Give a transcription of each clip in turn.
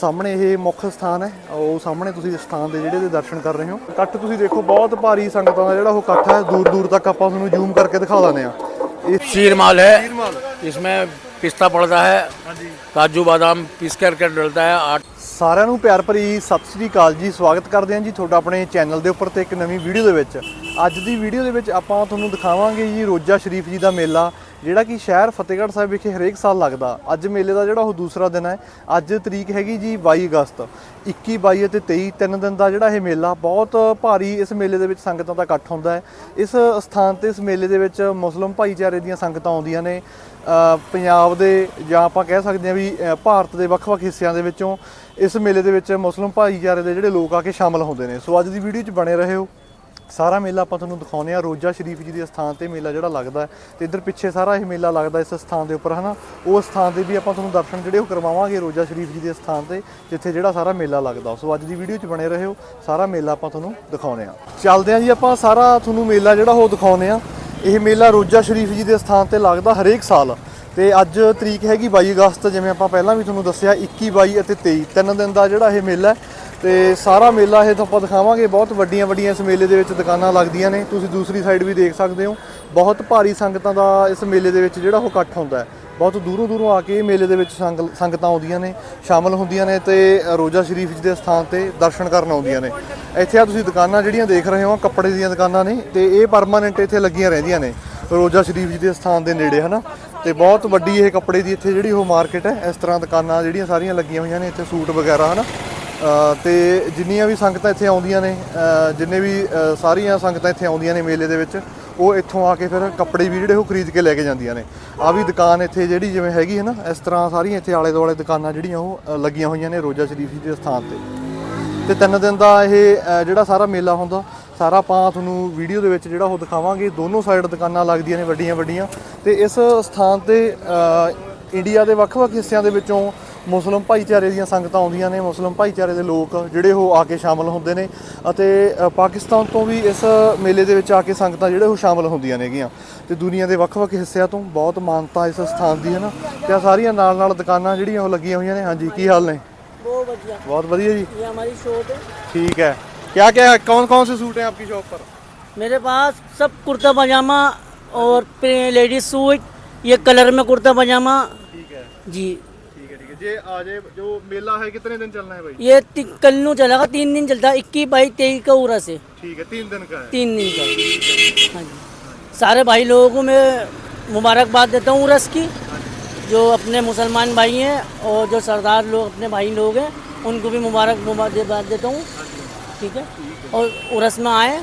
ਸਾਹਮਣੇ ਇਹ ਮੁੱਖ ਸਥਾਨ ਹੈ। ਉਹ ਸਾਹਮਣੇ ਤੁਸੀਂ ਸਥਾਨ ਦੇ ਜਿਹੜੇ ਦੇ ਦਰਸ਼ਨ ਕਰ ਰਹੇ ਹੋ। ਇਕੱਠ ਤੁਸੀਂ ਦੇਖੋ ਬਹੁਤ ਭਾਰੀ ਸੰਗਤਾਂ ਦਾ ਜਿਹੜਾ ਉਹ ਇਕੱਠ ਹੈ। ਦੂਰ ਦੂਰ ਤੱਕ ਆਪਾਂ ਤੁਹਾਨੂੰ ਜ਼ੂਮ ਕਰਕੇ ਦਿਖਾ ਦਿੰਦੇ ਆ ਇਹ ਸ਼ੀਰਮਾਲ ਹੈ। इसमें पिस्ता पड़ता है काजू बादाम पीस कर कर डलता है आठ ਸਾਰਿਆਂ ਨੂੰ ਪਿਆਰ ਭਰੀ ਸਤਿ ਸ੍ਰੀ ਅਕਾਲ ਜੀ। ਸਵਾਗਤ ਕਰਦੇ ਹਾਂ ਜੀ ਤੁਹਾਡਾ ਆਪਣੇ ਚੈਨਲ ਦੇ ਉੱਪਰ ਤੇ ਇੱਕ ਨਵੀਂ ਵੀਡੀਓ ਦੇ ਵਿੱਚ। ਅੱਜ ਦੀ ਵੀਡੀਓ ਦੇ ਵਿੱਚ ਆਪਾਂ ਤੁਹਾਨੂੰ ਦਿਖਾਵਾਂਗੇ ਜੀ ਰੋਜਾ ਸ਼ਰੀਫ ਜੀ ਦਾ ਮੇਲਾ। ਜਿਹੜਾ ਕਿ ਸ਼ਹਿਰ ਫਤਿਹਗੜ੍ਹ ਸਾਹਿਬ ਵਿਖੇ ਹਰੇਕ ਸਾਲ ਲੱਗਦਾ। ਅੱਜ ਮੇਲੇ ਦਾ ਜਿਹੜਾ ਉਹ ਦੂਸਰਾ ਦਿਨ ਹੈ। ਅੱਜ ਤਰੀਕ ਹੈਗੀ ਜੀ 22 ਅਗਸਤ। 21 22 ਅਤੇ 23 ਤਿੰਨ ਦਿਨ ਦਾ ਜਿਹੜਾ ਇਹ ਮੇਲਾ ਬਹੁਤ ਭਾਰੀ ਇਸ ਮੇਲੇ ਦੇ ਵਿੱਚ ਸੰਗਤਾਂ ਦਾ ਇਕੱਠ ਹੁੰਦਾ ਹੈ। ਇਸ ਸਥਾਨ ਤੇ ਇਸ ਮੇਲੇ ਦੇ ਵਿੱਚ ਮੁਸਲਮ ਭਾਈਚਾਰੇ ਦੀਆਂ ਸੰਗਤਾਂ ਆਉਂਦੀਆਂ ਨੇ। ਪੰਜਾਬ ਦੇ ਜਾਂ ਆਪਾਂ ਕਹਿ ਸਕਦੇ ਹਾਂ ਵੀ ਭਾਰਤ ਦੇ ਵੱਖ-ਵੱਖ ਹਿੱਸਿਆਂ ਦੇ ਵਿੱਚੋਂ ਇਸ ਮੇਲੇ ਦੇ ਵਿੱਚ ਮੁਸਲਮ ਭਾਈਚਾਰੇ ਦੇ ਜਿਹੜੇ ਲੋਕ ਆ ਕੇ ਸ਼ਾਮਲ ਹੁੰਦੇ ਨੇ। ਸੋ ਅੱਜ ਦੀ ਵੀਡੀਓ 'ਚ ਬਣੇ ਰਹੋ। ਸਾਰਾ ਮੇਲਾ ਆਪਾਂ ਤੁਹਾਨੂੰ ਦਿਖਾਉਂਦੇ ਆ ਰੋਜ਼ਾ ਸ਼ਰੀਫ ਜੀ ਦੇ ਸਥਾਨ ਤੇ ਮੇਲਾ ਜਿਹੜਾ ਲੱਗਦਾ ਹੈ ਤੇ ਇੱਧਰ ਪਿੱਛੇ ਸਾਰਾ ਇਹ ਮੇਲਾ ਲੱਗਦਾ ਇਸ ਸਥਾਨ ਦੇ ਉੱਪਰ, ਹਨਾ? ਉਹ ਸਥਾਨ ਦੇ ਵੀ ਆਪਾਂ ਤੁਹਾਨੂੰ ਦਰਸ਼ਨ ਜਿਹੜੇ ਉਹ ਕਰਵਾਵਾਂਗੇ ਰੋਜ਼ਾ ਸ਼ਰੀਫ ਜੀ ਦੇ ਸਥਾਨ ਤੇ, ਜਿੱਥੇ ਜਿਹੜਾ ਸਾਰਾ ਮੇਲਾ ਲੱਗਦਾ। ਸੋ ਅੱਜ ਦੀ ਵੀਡੀਓ 'ਚ ਬਣੇ ਰਹੋ। ਸਾਰਾ ਮੇਲਾ ਆਪਾਂ ਤੁਹਾਨੂੰ ਦਿਖਾਉਂਦੇ ਆ ਚੱਲਦੇ ਆ ਜੀ ਆਪਾਂ। ਸਾਰਾ ਤੁਹਾਨੂੰ ਮੇਲਾ ਜਿਹੜਾ ਉਹ ਦਿਖਾਉਂਦੇ ਆ ਇਹ ਮੇਲਾ ਰੋਜ਼ਾ ਸ਼ਰੀਫ ਜੀ ਦੇ ਸਥਾਨ ਤੇ ਲੱਗਦਾ ਹਰੇਕ ਸਾਲ। ਤੇ ਅੱਜ ਤਰੀਕ ਹੈਗੀ 22 ਅਗਸਤ, ਜਿਵੇਂ ਆਪਾਂ ਪਹਿਲਾਂ ਵੀ ਤੁਹਾਨੂੰ ਦੱਸਿਆ 21 22 ਅਤੇ 23 ਤਿੰਨ ਦਿਨ ਦਾ ਜਿਹੜਾ ਇਹ ਮੇਲਾ ਹੈ। ਤੇ ਸਾਰਾ ਮੇਲਾ ਇਹ ਤਾਂ ਆਪਾਂ ਦਿਖਾਵਾਂਗੇ। ਬਹੁਤ ਵੱਡੀਆਂ ਵੱਡੀਆਂ ਇਸ ਮੇਲੇ ਦੇ ਵਿੱਚ ਦੁਕਾਨਾਂ ਲੱਗਦੀਆਂ ਨੇ। ਤੁਸੀਂ ਦੂਸਰੀ ਸਾਈਡ ਵੀ ਦੇਖ ਸਕਦੇ ਹੋ। ਬਹੁਤ ਭਾਰੀ ਸੰਗਤਾਂ ਦਾ ਇਸ ਮੇਲੇ ਦੇ ਵਿੱਚ ਜਿਹੜਾ ਉਹ ਇਕੱਠ ਹੁੰਦਾ ਹੈ। ਬਹੁਤ ਦੂਰੋਂ ਦੂਰੋਂ ਆ ਕੇ ਇਹ ਮੇਲੇ ਦੇ ਵਿੱਚ ਸੰਗ- ਸੰਗਤਾਂ ਆਉਂਦੀਆਂ ਨੇ ਸ਼ਾਮਲ ਹੁੰਦੀਆਂ ਨੇ ਤੇ ਰੋਜ਼ਾ ਸ਼ਰੀਫ ਜੀ ਦੇ ਸਥਾਨ ਤੇ ਦਰਸ਼ਨ ਕਰਨ ਆਉਂਦੀਆਂ ਨੇ। ਇੱਥੇ ਆ ਤੁਸੀਂ ਦੁਕਾਨਾਂ ਜਿਹੜੀਆਂ ਦੇਖ ਰਹੇ ਹੋ ਕੱਪੜੇ ਦੀਆਂ ਦੁਕਾਨਾਂ ਨੇ ਤੇ ਇਹ ਪਰਮਾਨੈਂਟ ਇੱਥੇ ਲੱਗੀਆਂ ਰਹਿੰਦੀਆਂ ਨੇ। ਰੋਜ਼ਾ ਸ਼ਰੀਫ ਜੀ ਦੇ ਸਥਾਨ ਦੇ ਨੇੜੇ ਹਨਾ? ਤੇ ਬਹੁਤ ਵੱਡੀ ਇਹ ਕੱਪੜੇ ਦੀ ਇੱਥੇ ਜਿਹੜੀ ਉਹ ਮਾਰਕੀਟ ਹੈ ਇਸ ਤਰ੍ਹਾਂ ਦੁਕਾਨਾਂ ਜਿਹੜੀਆਂ ਸਾਰੀਆਂ ਲੱਗੀਆਂ ਹੋਈਆਂ ਨੇ ਇੱਥੇ ਸੂਟ ਵਗੈਰਾ ਹਨਾ? ਅ, ਤੇ ਜਿੰਨੀਆਂ ਵੀ ਸੰਗਤਾਂ ਇੱਥੇ ਆਉਂਦੀਆਂ ਨੇ ਜਿੰਨੇ ਵੀ ਸਾਰੀਆਂ ਸੰਗਤਾਂ ਇੱਥੇ ਆਉਂਦੀਆਂ ਨੇ ਮੇਲੇ ਦੇ ਵਿੱਚ, ਉਹ ਇੱਥੋਂ ਆ ਕੇ ਫਿਰ ਕੱਪੜੇ ਵੀ ਜਿਹੜੇ ਉਹ ਖਰੀਦ ਕੇ ਲੈ ਕੇ ਜਾਂਦੀਆਂ ਨੇ। ਆ ਵੀ ਦੁਕਾਨ ਇੱਥੇ ਜਿਹੜੀ ਜਿਵੇਂ ਹੈਗੀ ਹੈ ਨਾ, ਇਸ ਤਰ੍ਹਾਂ ਸਾਰੀਆਂ ਇੱਥੇ ਆਲੇ ਦੁਆਲੇ ਦੁਕਾਨਾਂ ਜਿਹੜੀਆਂ ਉਹ ਲੱਗੀਆਂ ਹੋਈਆਂ ਨੇ ਰੋਜ਼ਾ ਸ਼ਰੀਫ ਜੀ ਦੇ ਸਥਾਨ ਤੇ। ਤੇ ਤਿੰਨ ਦਿਨ ਦਾ ਇਹ ਜਿਹੜਾ ਸਾਰਾ ਮੇਲਾ ਹੁੰਦਾ, ਸਾਰਾ ਆਪਾਂ ਤੁਹਾਨੂੰ ਵੀਡੀਓ ਦੇ ਵਿੱਚ ਜਿਹੜਾ ਉਹ ਦਿਖਾਵਾਂਗੇ। ਦੋਨੋਂ ਸਾਈਡ ਦੁਕਾਨਾਂ ਲੱਗਦੀਆਂ ਨੇ ਵੱਡੀਆਂ ਵੱਡੀਆਂ ਤੇ ਇਸ ਸਥਾਨ ਤੇ ਇੰਡੀਆ ਦੇ ਵੱਖ-ਵੱਖ ਹਿੱਸਿਆਂ ਦੇ ਵਿੱਚੋਂ ਮੁਸਲਮ ਭਾਈਚਾਰੇ ਦੀਆਂ ਸੰਗਤਾਂ ਆਉਂਦੀਆਂ ਨੇ ਮੁਸਲਮ ਭਾਈਚਾਰੇ ਦੇ ਲੋਕ ਜਿਹੜੇ ਉਹ ਆ ਕੇ ਸ਼ਾਮਲ ਹੁੰਦੇ ਨੇ ਅਤੇ ਅ, ਪਾਕਿਸਤਾਨ ਤੋਂ ਵੀ ਇਸ ਮੇਲੇ ਦੇ ਵਿੱਚ ਆ ਕੇ ਸੰਗਤਾਂ ਜਿਹੜੇ ਉਹ ਸ਼ਾਮਲ ਹੁੰਦੀਆਂ ਨੇਗੀਆਂ ਤੇ ਦੁਨੀਆ ਦੇ ਵੱਖ-ਵੱਖ ਹਿੱਸਿਆਂ ਤੋਂ ਬਹੁਤ ਮਾਨਤਾ ਇਸ ਸਥਾਨ ਦੀ ਹੈ ਨਾ ਤੇ ਆਹ ਸਾਰੀਆਂ ਨਾਲ-ਨਾਲ ਦੁਕਾਨਾਂ ਜਿਹੜੀਆਂ ਉਹ ਲੱਗੀਆਂ ਹੋਈਆਂ ਨੇ ਹਾਂਜੀ ਕੀ ਹਾਲ ਨੇ बहुत बढ़िया ਬਹੁਤ ਵਧੀਆ ਜੀ ये हमारी शॉप है ठीक है क्या क्या है कौन कौन से सूट हैं आपकी शॉप पर मेरे पास सब कुर्ता पजामा और लेडीज सूट ये कलर में कुर्ता पजामा ठीक है जी ठीक है ठीक है ये आज ये जो मेला है कितने दिन चलना है भाई ये ति- कल नू चलेगा तीन दिन चलता है इक्कीस बाईस तेईस का उरा से ठीक है तीन दिन का है तीन दिन का हाँ जी सारे भाई लोगों को मैं मुबारकबाद देता हूँ उरस की जो अपने मुसलमान भाई हैं और जो सरदार लोग अपने भाई लोग हैं उनको भी मुबारक मुबारकबाद देता हूँ ठीक है और उरस में आए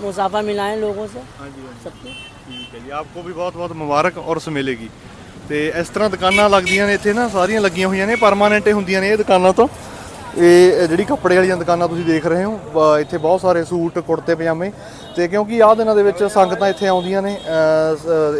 मुसाफा मिलाएं लोगों से हाँ जी हाँ जी सबको ਠੀਕ ਹੈ ਜੀ ਆਪਕੋ ਵੀ ਬਹੁਤ ਬਹੁਤ ਮੁਬਾਰਕ ਔਰ ਉਸ ਮੇਲੇ ਕੀ ਤੇ ਇਸ ਤਰ੍ਹਾਂ ਦੁਕਾਨਾਂ ਲੱਗਦੀਆਂ ਨੇ ਇੱਥੇ ਨਾ, ਸਾਰੀਆਂ ਲੱਗੀਆਂ ਹੋਈਆਂ ਨੇ ਪਰਮਾਨੈਂਟ ਹੁੰਦੀਆਂ ਨੇ ਇਹ ਦੁਕਾਨਾਂ ਤੋਂ। ਇਹ ਜਿਹੜੀ ਕੱਪੜੇ ਵਾਲੀਆਂ ਦੁਕਾਨਾਂ ਤੁਸੀਂ ਦੇਖ ਰਹੇ ਹੋ, ਬ- ਇੱਥੇ ਬਹੁਤ ਸਾਰੇ ਸੂਟ, ਕੁੜਤੇ, ਪਜਾਮੇ ਤੇ ਕਿਉਂਕਿ ਆਹ ਦਿਨਾਂ ਦੇ ਵਿੱਚ ਸੰਗਤਾਂ ਇੱਥੇ ਆਉਂਦੀਆਂ ਨੇ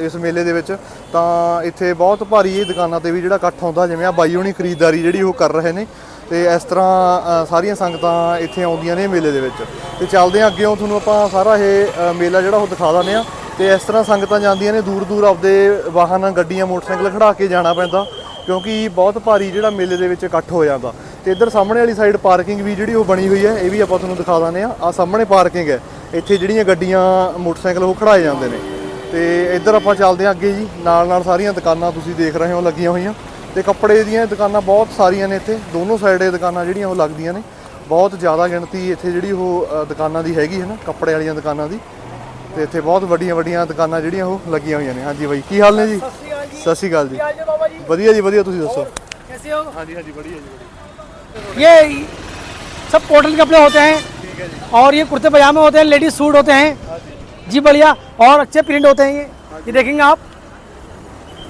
ਇਸ ਮੇਲੇ ਦੇ ਵਿੱਚ, ਤਾਂ ਇੱਥੇ ਬਹੁਤ ਭਾਰੀ ਇਹ ਦੁਕਾਨਾਂ ਤੇ ਵੀ ਜਿਹੜਾ ਇਕੱਠ ਆਉਂਦਾ, ਜਿਵੇਂ ਆ ਬਾਈ ਹੋਣੀ ਖਰੀਦਦਾਰੀ ਜਿਹੜੀ ਉਹ ਕਰ ਰਹੇ ਨੇ, ਤੇ ਇਸ ਤਰ੍ਹਾਂ ਸਾਰੀਆਂ ਸੰਗਤਾਂ ਇੱਥੇ ਆਉਂਦੀਆਂ ਨੇ ਮੇਲੇ ਦੇ ਵਿੱਚ। ਤੇ ਚੱਲਦੇ ਹਾਂ ਅੱਗੇੋਂ ਤੁਹਾਨੂੰ ਆਪਾਂ ਸਾਰਾ ਇਹ ਮੇਲਾ ਜਿਹੜਾ ਉਹ ਦਿਖਾ ਦਿੰਦੇ ਆ ਤੇ ਇਸ ਤਰ੍ਹਾਂ ਸੰਗਤਾਂ ਜਾਂਦੀਆਂ ਨੇ ਦੂਰ ਦੂਰ ਆਪਦੇ ਵਾਹਨ, ਗੱਡੀਆਂ, ਮੋਟਰਸਾਈਕਲ ਖੜਾ ਕੇ ਜਾਣਾ ਪੈਂਦਾ, ਕਿਉਂਕਿ ਬਹੁਤ ਭਾਰੀ ਜਿਹੜਾ ਮੇਲੇ ਦੇ ਵਿੱਚ ਇਕੱਠ ਹੋ ਜਾਂਦਾ। ਤੇ ਇੱਧਰ ਸਾਹਮਣੇ ਵਾਲੀ ਸਾਈਡ ਪਾਰਕਿੰਗ ਵੀ ਜਿਹੜੀ ਉਹ ਬਣੀ ਹੋਈ ਹੈ, ਇਹ ਵੀ ਆਪਾਂ ਤੁਹਾਨੂੰ ਦਿਖਾ ਦਿੰਦੇ ਆ ਆ ਸਾਹਮਣੇ ਪਾਰਕਿੰਗ ਹੈ। ਇੱਥੇ ਜਿਹੜੀਆਂ ਗੱਡੀਆਂ, ਮੋਟਰਸਾਈਕਲ ਉਹ ਖੜਾਏ ਜਾਂਦੇ ਨੇ। ਤੇ ਇੱਧਰ ਆਪਾਂ ਚੱਲਦੇ ਹਾਂ ਅੱਗੇ ਜੀ। ਨਾਲ ਨਾਲ ਸਾਰੀਆਂ ਦੁਕਾਨਾਂ ਤੁਸੀਂ ਦੇਖ ਰਹੇ ਹੋ ਲੱਗੀਆਂ ਹੋਈਆਂ। ਤੇ ਕੱਪੜੇ ਦੀਆਂ ਦੁਕਾਨਾਂ ਬਹੁਤ ਸਾਰੀਆਂ ਨੇ ਇੱਥੇ। ਦੋਨੋਂ ਸਾਈਡ ਇਹ ਦੁਕਾਨਾਂ ਜਿਹੜੀਆਂ ਉਹ ਲੱਗਦੀਆਂ ਨੇ। ਬਹੁਤ ਜ਼ਿਆਦਾ ਗਿਣਤੀ ਇੱਥੇ ਜਿਹੜੀ ਉਹ ਦੁਕਾਨਾਂ ਦੀ ਹੈਗੀ ਹੈ ਨਾ, ਕੱਪੜੇ ਵਾਲੀਆਂ ਦੁਕਾਨਾਂ ਦੀ। ਤੇ ਇੱਥੇ ਬਹੁਤ ਵੱਡੀਆਂ ਵੱਡੀਆਂ ਦੁਕਾਨਾਂ ਜਿਹੜੀਆਂ ਉਹ ਲੱਗੀਆਂ ਹੋਈਆਂ ਨੇ ਹਾਂਜੀ ਬਾਈ ਕੀ ਹਾਲ ਨੇ ਜੀ ਸਤਿ ਸ਼੍ਰੀ ਅਕਾਲ ਜੀ ਵਧੀਆ ਜੀ ਵਧੀਆ ਤੁਸੀਂ ਦੱਸੋ कैसे हो ਹਾਂਜੀ ਹਾਂਜੀ ਵਧੀਆ ਜੀ ਵਧੀਆ ये सब कॉटन के कपड़े होते हैं और ये कुर्ते पजामे होते हैं लेडीज सूट होते हैं जी बढ़िया और अच्छे प्रिंट होते हैं ये ये देखेंगे आप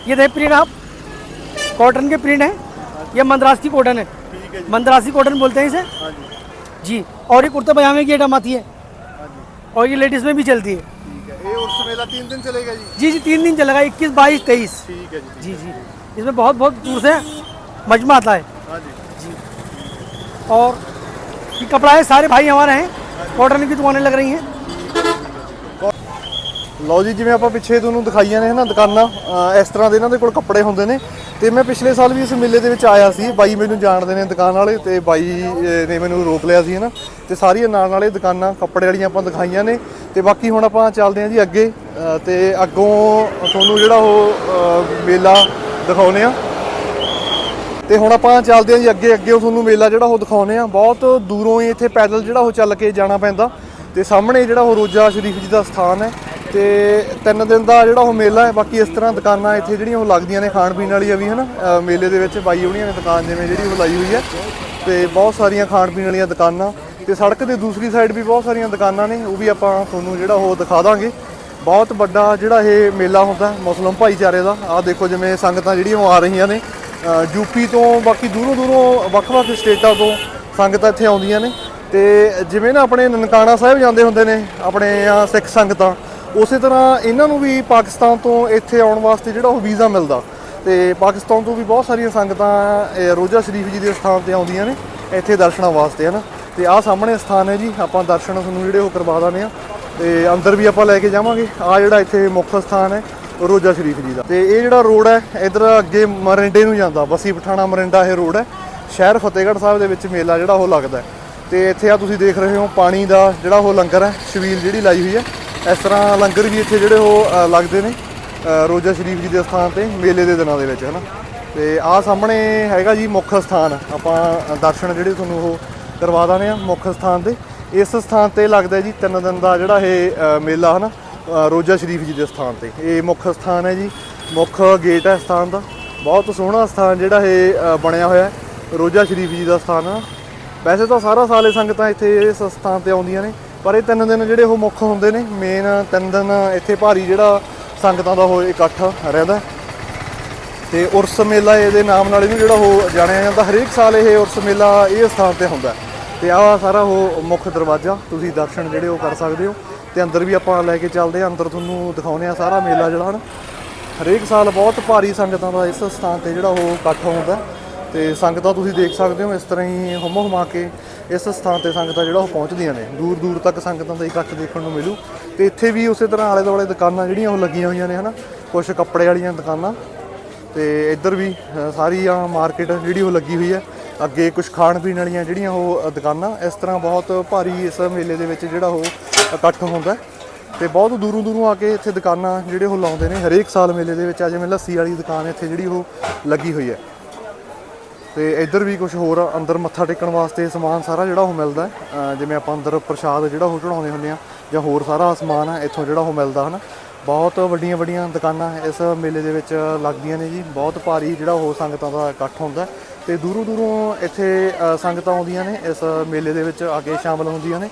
ये देख प्रिंट आप कॉटन के प्रिंट है ये मंदरासी कॉटन है मंदरासी कॉटन बोलते हैं इसे जी और ये कुर्ते पजामे की आइटम आती है और ये लेडीज में भी चलती है ਠੀਕ ਹੈ ਇਹ ਉਰਸ ਮੇਲਾ 3 ਦਿਨ ਚਲੇਗਾ ਜੀ जी जी तीन दिन चलेगा इक्कीस बाईस तेईस ਠੀਕ ਹੈ ਜੀ जी जी इसमें बहुत बहुत दूर से मजमा आता है ਹਾਂਜੀ और ये कपड़ा है सारे भाई हमारे हैं कॉटन की दुकानें लग रही हैं ਲਓ ਜੀ ਜਿਵੇਂ ਆਪਾਂ ਪਿੱਛੇ ਤੁਹਾਨੂੰ ਦਿਖਾਈਆਂ ਨੇ ਹਨਾ ਦੁਕਾਨਾਂ ਅਹ ਇਸ ਤਰ੍ਹਾਂ ਦੇ ਇਹਨਾਂ ਦੇ ਕੋਲ ਕੱਪੜੇ ਹੁੰਦੇ ਨੇ ਤੇ ਮੈਂ ਪਿਛਲੇ ਸਾਲ ਵੀ ਇਸ ਮੇਲੇ ਦੇ ਵਿੱਚ ਆਇਆ ਸੀ ਬਾਈ ਮੈਨੂੰ ਜਾਣਦੇ ਨੇ ਦੁਕਾਨ ਵਾਲੇ ਤੇ ਬਾਈ ਅਹ, ਨੇ ਮੈਨੂੰ ਰੋਕ ਲਿਆ ਸੀ ਹਨਾ ਤੇ ਸਾਰੀਆਂ ਨਾਲ ਨਾਲੇ ਦੁਕਾਨਾਂ ਕੱਪੜੇ ਵਾਲੀਆਂ ਆਪਾਂ ਦਿਖਾਈਆਂ ਨੇ ਤੇ ਬਾਕੀ ਹੁਣ ਆਪਾਂ ਚੱਲਦੇ ਹਾਂ ਜੀ ਅੱਗੇ ਅਹ, ਤੇ ਅੱਗੋਂ ਤੁਹਾਨੂੰ ਜਿਹੜਾ ਉਹ ਮੇਲਾ ਦਿਖਾਉਨੇ ਆ ਤੇ ਹੁਣ ਆਪਾਂ ਚੱਲਦੇ ਹਾਂ ਜੀ ਅੱਗੇ ਅੱਗੇ ਤੁਹਾਨੂੰ ਮੇਲਾ ਜਿਹੜਾ ਉਹ ਦਿਖਾਉਨੇ ਆ ਬਹੁਤ ਦੂਰੋਂ ਹੀ ਇੱਥੇ ਪੈਦਲ ਜਿਹੜਾ ਉਹ ਚੱਲ ਕੇ ਜਾਣਾ ਪੈਂਦਾ। ਤੇ ਸਾਹਮਣੇ ਜਿਹੜਾ ਉਹ ਰੋਜ਼ਾ ਸ਼ਰੀਫ ਜੀ ਦਾ ਸਥਾਨ ਹੈ। ਤੇ ਤਿੰਨ ਦਿਨ ਦਾ ਜਿਹੜਾ ਉਹ ਮੇਲਾ ਹੈ ਬਾਕੀ ਇਸ ਤਰ੍ਹਾਂ ਦੁਕਾਨਾਂ ਇੱਥੇ ਜਿਹੜੀਆਂ ਉਹ ਲੱਗਦੀਆਂ ਨੇ ਖਾਣ ਪੀਣ ਵਾਲੀਆਂ ਵੀ ਹਨਾ? ਅ, ਮੇਲੇ ਦੇ ਵਿੱਚ ਬਾਈ ਹੋਣੀਆਂ ਨੇ ਦੁਕਾਨ ਜਿਵੇਂ ਜਿਹੜੀ ਉਹ ਲਾਈ ਹੋਈ ਹੈ। ਤੇ ਬਹੁਤ ਸਾਰੀਆਂ ਖਾਣ ਪੀਣ ਵਾਲੀਆਂ ਦੁਕਾਨਾਂ ਤੇ ਸੜਕ ਦੇ ਦੂਸਰੀ ਸਾਈਡ ਵੀ ਬਹੁਤ ਸਾਰੀਆਂ ਦੁਕਾਨਾਂ ਨੇ ਉਹ ਵੀ ਆਪਾਂ ਤੁਹਾਨੂੰ ਜਿਹੜਾ ਉਹ ਦਿਖਾ ਦਾਂਗੇ। ਬਹੁਤ ਵੱਡਾ ਜਿਹੜਾ ਇਹ ਮੇਲਾ ਹੁੰਦਾ ਹੈ ਮੁਸਲਮ ਭਾਈਚਾਰੇ ਦਾ। ਆਹ ਦੇਖੋ ਜਿਵੇਂ ਸੰਗਤਾਂ ਜਿਹੜੀਆਂ ਉਹ ਆ ਰਹੀਆਂ ਨੇ। ਅ, ਯੂਪੀ ਤੋਂ ਬਾਕੀ ਦੂਰੋਂ ਦੂਰੋਂ ਵੱਖ-ਵੱਖ ਸਟੇਟਾਂ ਤੋਂ ਸੰਗਤਾਂ ਇੱਥੇ ਆਉਂਦੀਆਂ ਨੇ। ਤੇ ਜਿਵੇਂ ਨਾ ਆਪਣੇ ਨਨਕਾਣਾ ਸਾਹਿਬ ਜਾਂਦੇ ਹੁੰਦੇ ਨੇ ਆਪਣੇ ਆ ਸਿੱਖ ਸੰਗਤਾਂ ਉਸੇ ਤਰ੍ਹਾਂ ਇਹਨਾਂ ਨੂੰ ਵੀ ਪਾਕਿਸਤਾਨ ਤੋਂ ਇੱਥੇ ਆਉਣ ਵਾਸਤੇ ਜਿਹੜਾ ਉਹ ਵੀਜ਼ਾ ਮਿਲਦਾ। ਤੇ ਪਾਕਿਸਤਾਨ ਤੋਂ ਵੀ ਬਹੁਤ ਸਾਰੀਆਂ ਸੰਗਤਾਂ ਰੋਜ਼ਾ ਸ਼ਰੀਫ ਜੀ ਦੇ ਸਥਾਨ ਤੇ ਆਉਂਦੀਆਂ ਨੇ ਇੱਥੇ ਦਰਸ਼ਨਾਂ ਵਾਸਤੇ ਹਨਾ ਤੇ ਆਹ ਸਾਹਮਣੇ ਸਥਾਨ ਹੈ ਜੀ, ਆਪਾਂ ਦਰਸ਼ਨ ਤੁਹਾਨੂੰ ਜਿਹੜੇ ਉਹ ਕਰਵਾ ਦਾਂਗੇ ਆ ਤੇ ਅੰਦਰ ਵੀ ਆਪਾਂ ਲੈ ਕੇ ਜਾਵਾਂਗੇ। ਆ ਜਿਹੜਾ ਇੱਥੇ ਮੁੱਖ ਸਥਾਨ ਹੈ, ਰੋਜ਼ਾ ਸ਼ਰੀਫ ਜੀ ਦਾ। ਤੇ ਇਹ ਜਿਹੜਾ ਰੋਡ ਹੈ, ਇਧਰ ਅੱਗੇ ਮਰਿੰਡੇ ਨੂੰ ਜਾਂਦਾ। ਬਸੀ ਪਠਾਣਾ ਮਰਿੰਡਾ ਇਹ ਰੋਡ ਹੈ। ਸ਼ਹਿਰ ਫਤਿਹਗੜ੍ਹ ਸਾਹਿਬ ਦੇ ਵਿੱਚ ਮੇਲਾ ਜਿਹੜਾ ਉਹ ਲੱਗਦਾ ਹੈ। ਤੇ ਇੱਥੇ ਆ ਤੁਸੀਂ ਦੇਖ ਰਹੇ ਹੋ, ਪਾਣੀ ਦਾ ਜਿਹੜਾ ਉਹ ਲੰਗਰ ਹੈ, ਛਬੀਲ ਜਿਹੜੀ ਲਾਈ ਹੋਈ ਹੈ। ਇਸ ਤਰ੍ਹਾਂ ਲੰਗਰ ਵੀ ਇੱਥੇ ਜਿਹੜੇ ਉਹ ਲੱਗਦੇ ਨੇ ਰੋਜ਼ਾ ਸ਼ਰੀਫ ਜੀ ਦੇ ਸਥਾਨ ਤੇ, ਮੇਲੇ ਦੇ ਦਿਨਾਂ ਦੇ ਵਿੱਚ, ਹਨਾ। ਤੇ ਆਹ ਸਾਹਮਣੇ ਹੈਗਾ ਜੀ ਮੁੱਖ ਸਥਾਨ। ਆਪਾਂ ਦਰਸ਼ਨ ਜਿਹੜੇ ਤੁਹਾਨੂੰ ਉਹ ਕਰਵਾ ਦਾਂਗੇ ਆ ਮੁੱਖ ਸਥਾਨ ਤੇ। ਇਸ ਸਥਾਨ ਤੇ ਲੱਗਦਾ ਜੀ ਤਿੰਨ ਦਿਨ ਦਾ ਜਿਹੜਾ ਇਹ ਮੇਲਾ ਹਨਾ ਅ, ਰੋਜ਼ਾ ਸ਼ਰੀਫ ਜੀ ਦੇ ਸਥਾਨ ਤੇ। ਇਹ ਮੁੱਖ ਸਥਾਨ ਹੈ ਜੀ ਮੁੱਖ ਗੇਟ ਹੈ ਸਥਾਨ ਦਾ। ਬਹੁਤ ਸੋਹਣਾ ਸਥਾਨ ਜਿਹੜਾ ਇਹ ਬਣਿਆ ਹੋਇਆ ਰੋਜ਼ਾ ਸ਼ਰੀਫ ਜੀ ਦਾ ਸਥਾਨ ਆ। ਵੈਸੇ ਤਾਂ ਸਾਰਾ ਸਾਲ ਇਹ ਸੰਗਤਾਂ ਇੱਥੇ ਇਸ ਸਥਾਨ ਤੇ ਆਉਂਦੀਆਂ ਨੇ ਪਰ ਇਹ ਤਿੰਨ ਦਿਨ ਜਿਹੜੇ ਉਹ ਮੁੱਖ ਹੁੰਦੇ ਨੇ। ਮੇਨ ਤਿੰਨ ਦਿਨ ਇੱਥੇ ਭਾਰੀ ਜਿਹੜਾ ਸੰਗਤਾਂ ਦਾ ਉਹ ਇਕੱਠ ਰਹਿੰਦਾ ਤੇ ਉਰਸ ਮੇਲਾ ਇਹਦੇ ਨਾਮ ਨਾਲ ਇਹਨੂੰ ਜਿਹੜਾ ਉਹ ਜਾਣਿਆ ਜਾਂਦਾ। ਹਰੇਕ ਸਾਲ ਇਹ ਉਰਸ ਮੇਲਾ ਇਹ ਸਥਾਨ ਤੇ ਹੁੰਦਾ ਤੇ ਆਹ ਸਾਰਾ ਉਹ ਮੁੱਖ ਦਰਵਾਜ਼ਾ ਤੁਸੀਂ ਦਰਸ਼ਨ ਜਿਹੜੇ ਉਹ ਕਰ ਸਕਦੇ ਹੋ। ਤੇ ਅੰਦਰ ਵੀ ਆਪਾਂ ਲੈ ਕੇ ਚੱਲਦੇ ਆ ਅੰਦਰ ਤੁਹਾਨੂੰ ਦਿਖਾਉਨੇ ਆ ਸਾਰਾ ਮੇਲਾ ਜਿਹੜਾ ਹਨ ਹਰੇਕ ਸਾਲ ਬਹੁਤ ਭਾਰੀ ਸੰਗਤਾਂ ਦਾ ਇਸ ਸਥਾਨ ਤੇ ਜਿਹੜਾ ਉਹ ਇਕੱਠ ਹੁੰਦਾ ਤੇ ਸੰਗਤਾਂ ਤੁਸੀਂ ਦੇਖ ਸਕਦੇ ਹੋ ਇਸ ਤਰ੍ਹਾਂ ਹੀ ਹੁਮ ਹੁਮਾ ਕੇ ਇਸ ਸਥਾਨ ਤੇ ਸੰਗਤਾਂ ਜਿਹੜਾ ਉਹ ਪਹੁੰਚਦੀਆਂ ਨੇ। ਦੂਰ ਦੂਰ ਤੱਕ ਸੰਗਤਾਂ ਦਾ ਇਕੱਠ ਦੇਖਣ ਨੂੰ ਮਿਲੂ। ਤੇ ਇੱਥੇ ਵੀ ਉਸੇ ਤਰ੍ਹਾਂ ਆਲੇ ਦੁਆਲੇ ਦੁਕਾਨਾਂ ਜਿਹੜੀਆਂ ਉਹ ਲੱਗੀਆਂ ਹੋਈਆਂ ਨੇ ਹਨਾ? ਕੁਝ ਕੱਪੜੇ ਵਾਲੀਆਂ ਦੁਕਾਨਾਂ। ਤੇ ਇੱਧਰ ਵੀ ਅ, ਸਾਰੀ ਆ ਮਾਰਕੀਟ ਜਿਹੜੀ ਉਹ ਲੱਗੀ ਹੋਈ ਹੈ। ਅੱਗੇ ਕੁਝ ਖਾਣ ਪੀਣ ਵਾਲੀਆਂ ਜਿਹੜੀਆਂ ਉਹ ਦੁਕਾਨਾਂ, ਇਸ ਤਰ੍ਹਾਂ ਬਹੁਤ ਭਾਰੀ ਇਸ ਮੇਲੇ ਦੇ ਵਿੱਚ ਜਿਹੜਾ ਉਹ ਇਕੱਠ ਹੁੰਦਾ ਹੈ। ਤੇ ਬਹੁਤ ਦੂਰੋਂ ਦੂਰੋਂ ਆ ਕੇ ਇੱਥੇ ਦੁਕਾਨਾਂ ਜਿਹੜੇ ਉਹ ਲਾਉਂਦੇ ਨੇ। ਹਰੇਕ ਸਾਲ ਮੇਲੇ ਦੇ ਵਿੱਚ ਆ ਜਿਵੇਂ ਲੱਸੀ ਵਾਲੀ ਦੁਕਾਨ ਇੱਥੇ ਜਿਹੜੀ ਉਹ ਲੱਗੀ ਹੋਈ ਹੈ। ਤੇ ਇੱਧਰ ਵੀ ਕੁਝ ਹੋਰ ਅੰਦਰ ਮੱਥਾ ਟੇਕਣ ਵਾਸਤੇ ਸਮਾਨ ਸਾਰਾ ਜਿਹੜਾ ਉਹ ਮਿਲਦਾ ਜਿਵੇਂ ਆਪਾਂ ਅੰਦਰ ਪ੍ਰਸ਼ਾਦ ਜਿਹੜਾ ਉਹ ਚੜਾਉਂਦੇ ਹੁੰਦੇ ਆ ਜਾਂ ਹੋਰ ਸਾਰਾ ਸਮਾਨ ਹੈ, ਇੱਥੋਂ ਜਿਹੜਾ ਉਹ ਮਿਲਦਾ ਹਨਾ। ਬਹੁਤ ਵੱਡੀਆਂ ਵੱਡੀਆਂ ਦੁਕਾਨਾਂ ਇਸ ਮੇਲੇ ਦੇ ਵਿੱਚ ਲੱਗਦੀਆਂ ਨੇ ਜੀ। ਬਹੁਤ ਭਾਰੀ ਜਿਹੜਾ ਉਹ ਸੰਗਤਾਂ ਦਾ ਇਕੱਠ ਹੁੰਦਾ ਤੇ ਦੂਰੋਂ ਦੂਰੋਂ ਇੱਥੇ ਅਹ ਸੰਗਤਾਂ ਆਉਂਦੀਆਂ ਨੇ ਇਸ ਮੇਲੇ ਦੇ ਵਿੱਚ ਆ ਕੇ ਸ਼ਾਮਲ ਹੁੰਦੀਆਂ ਨੇ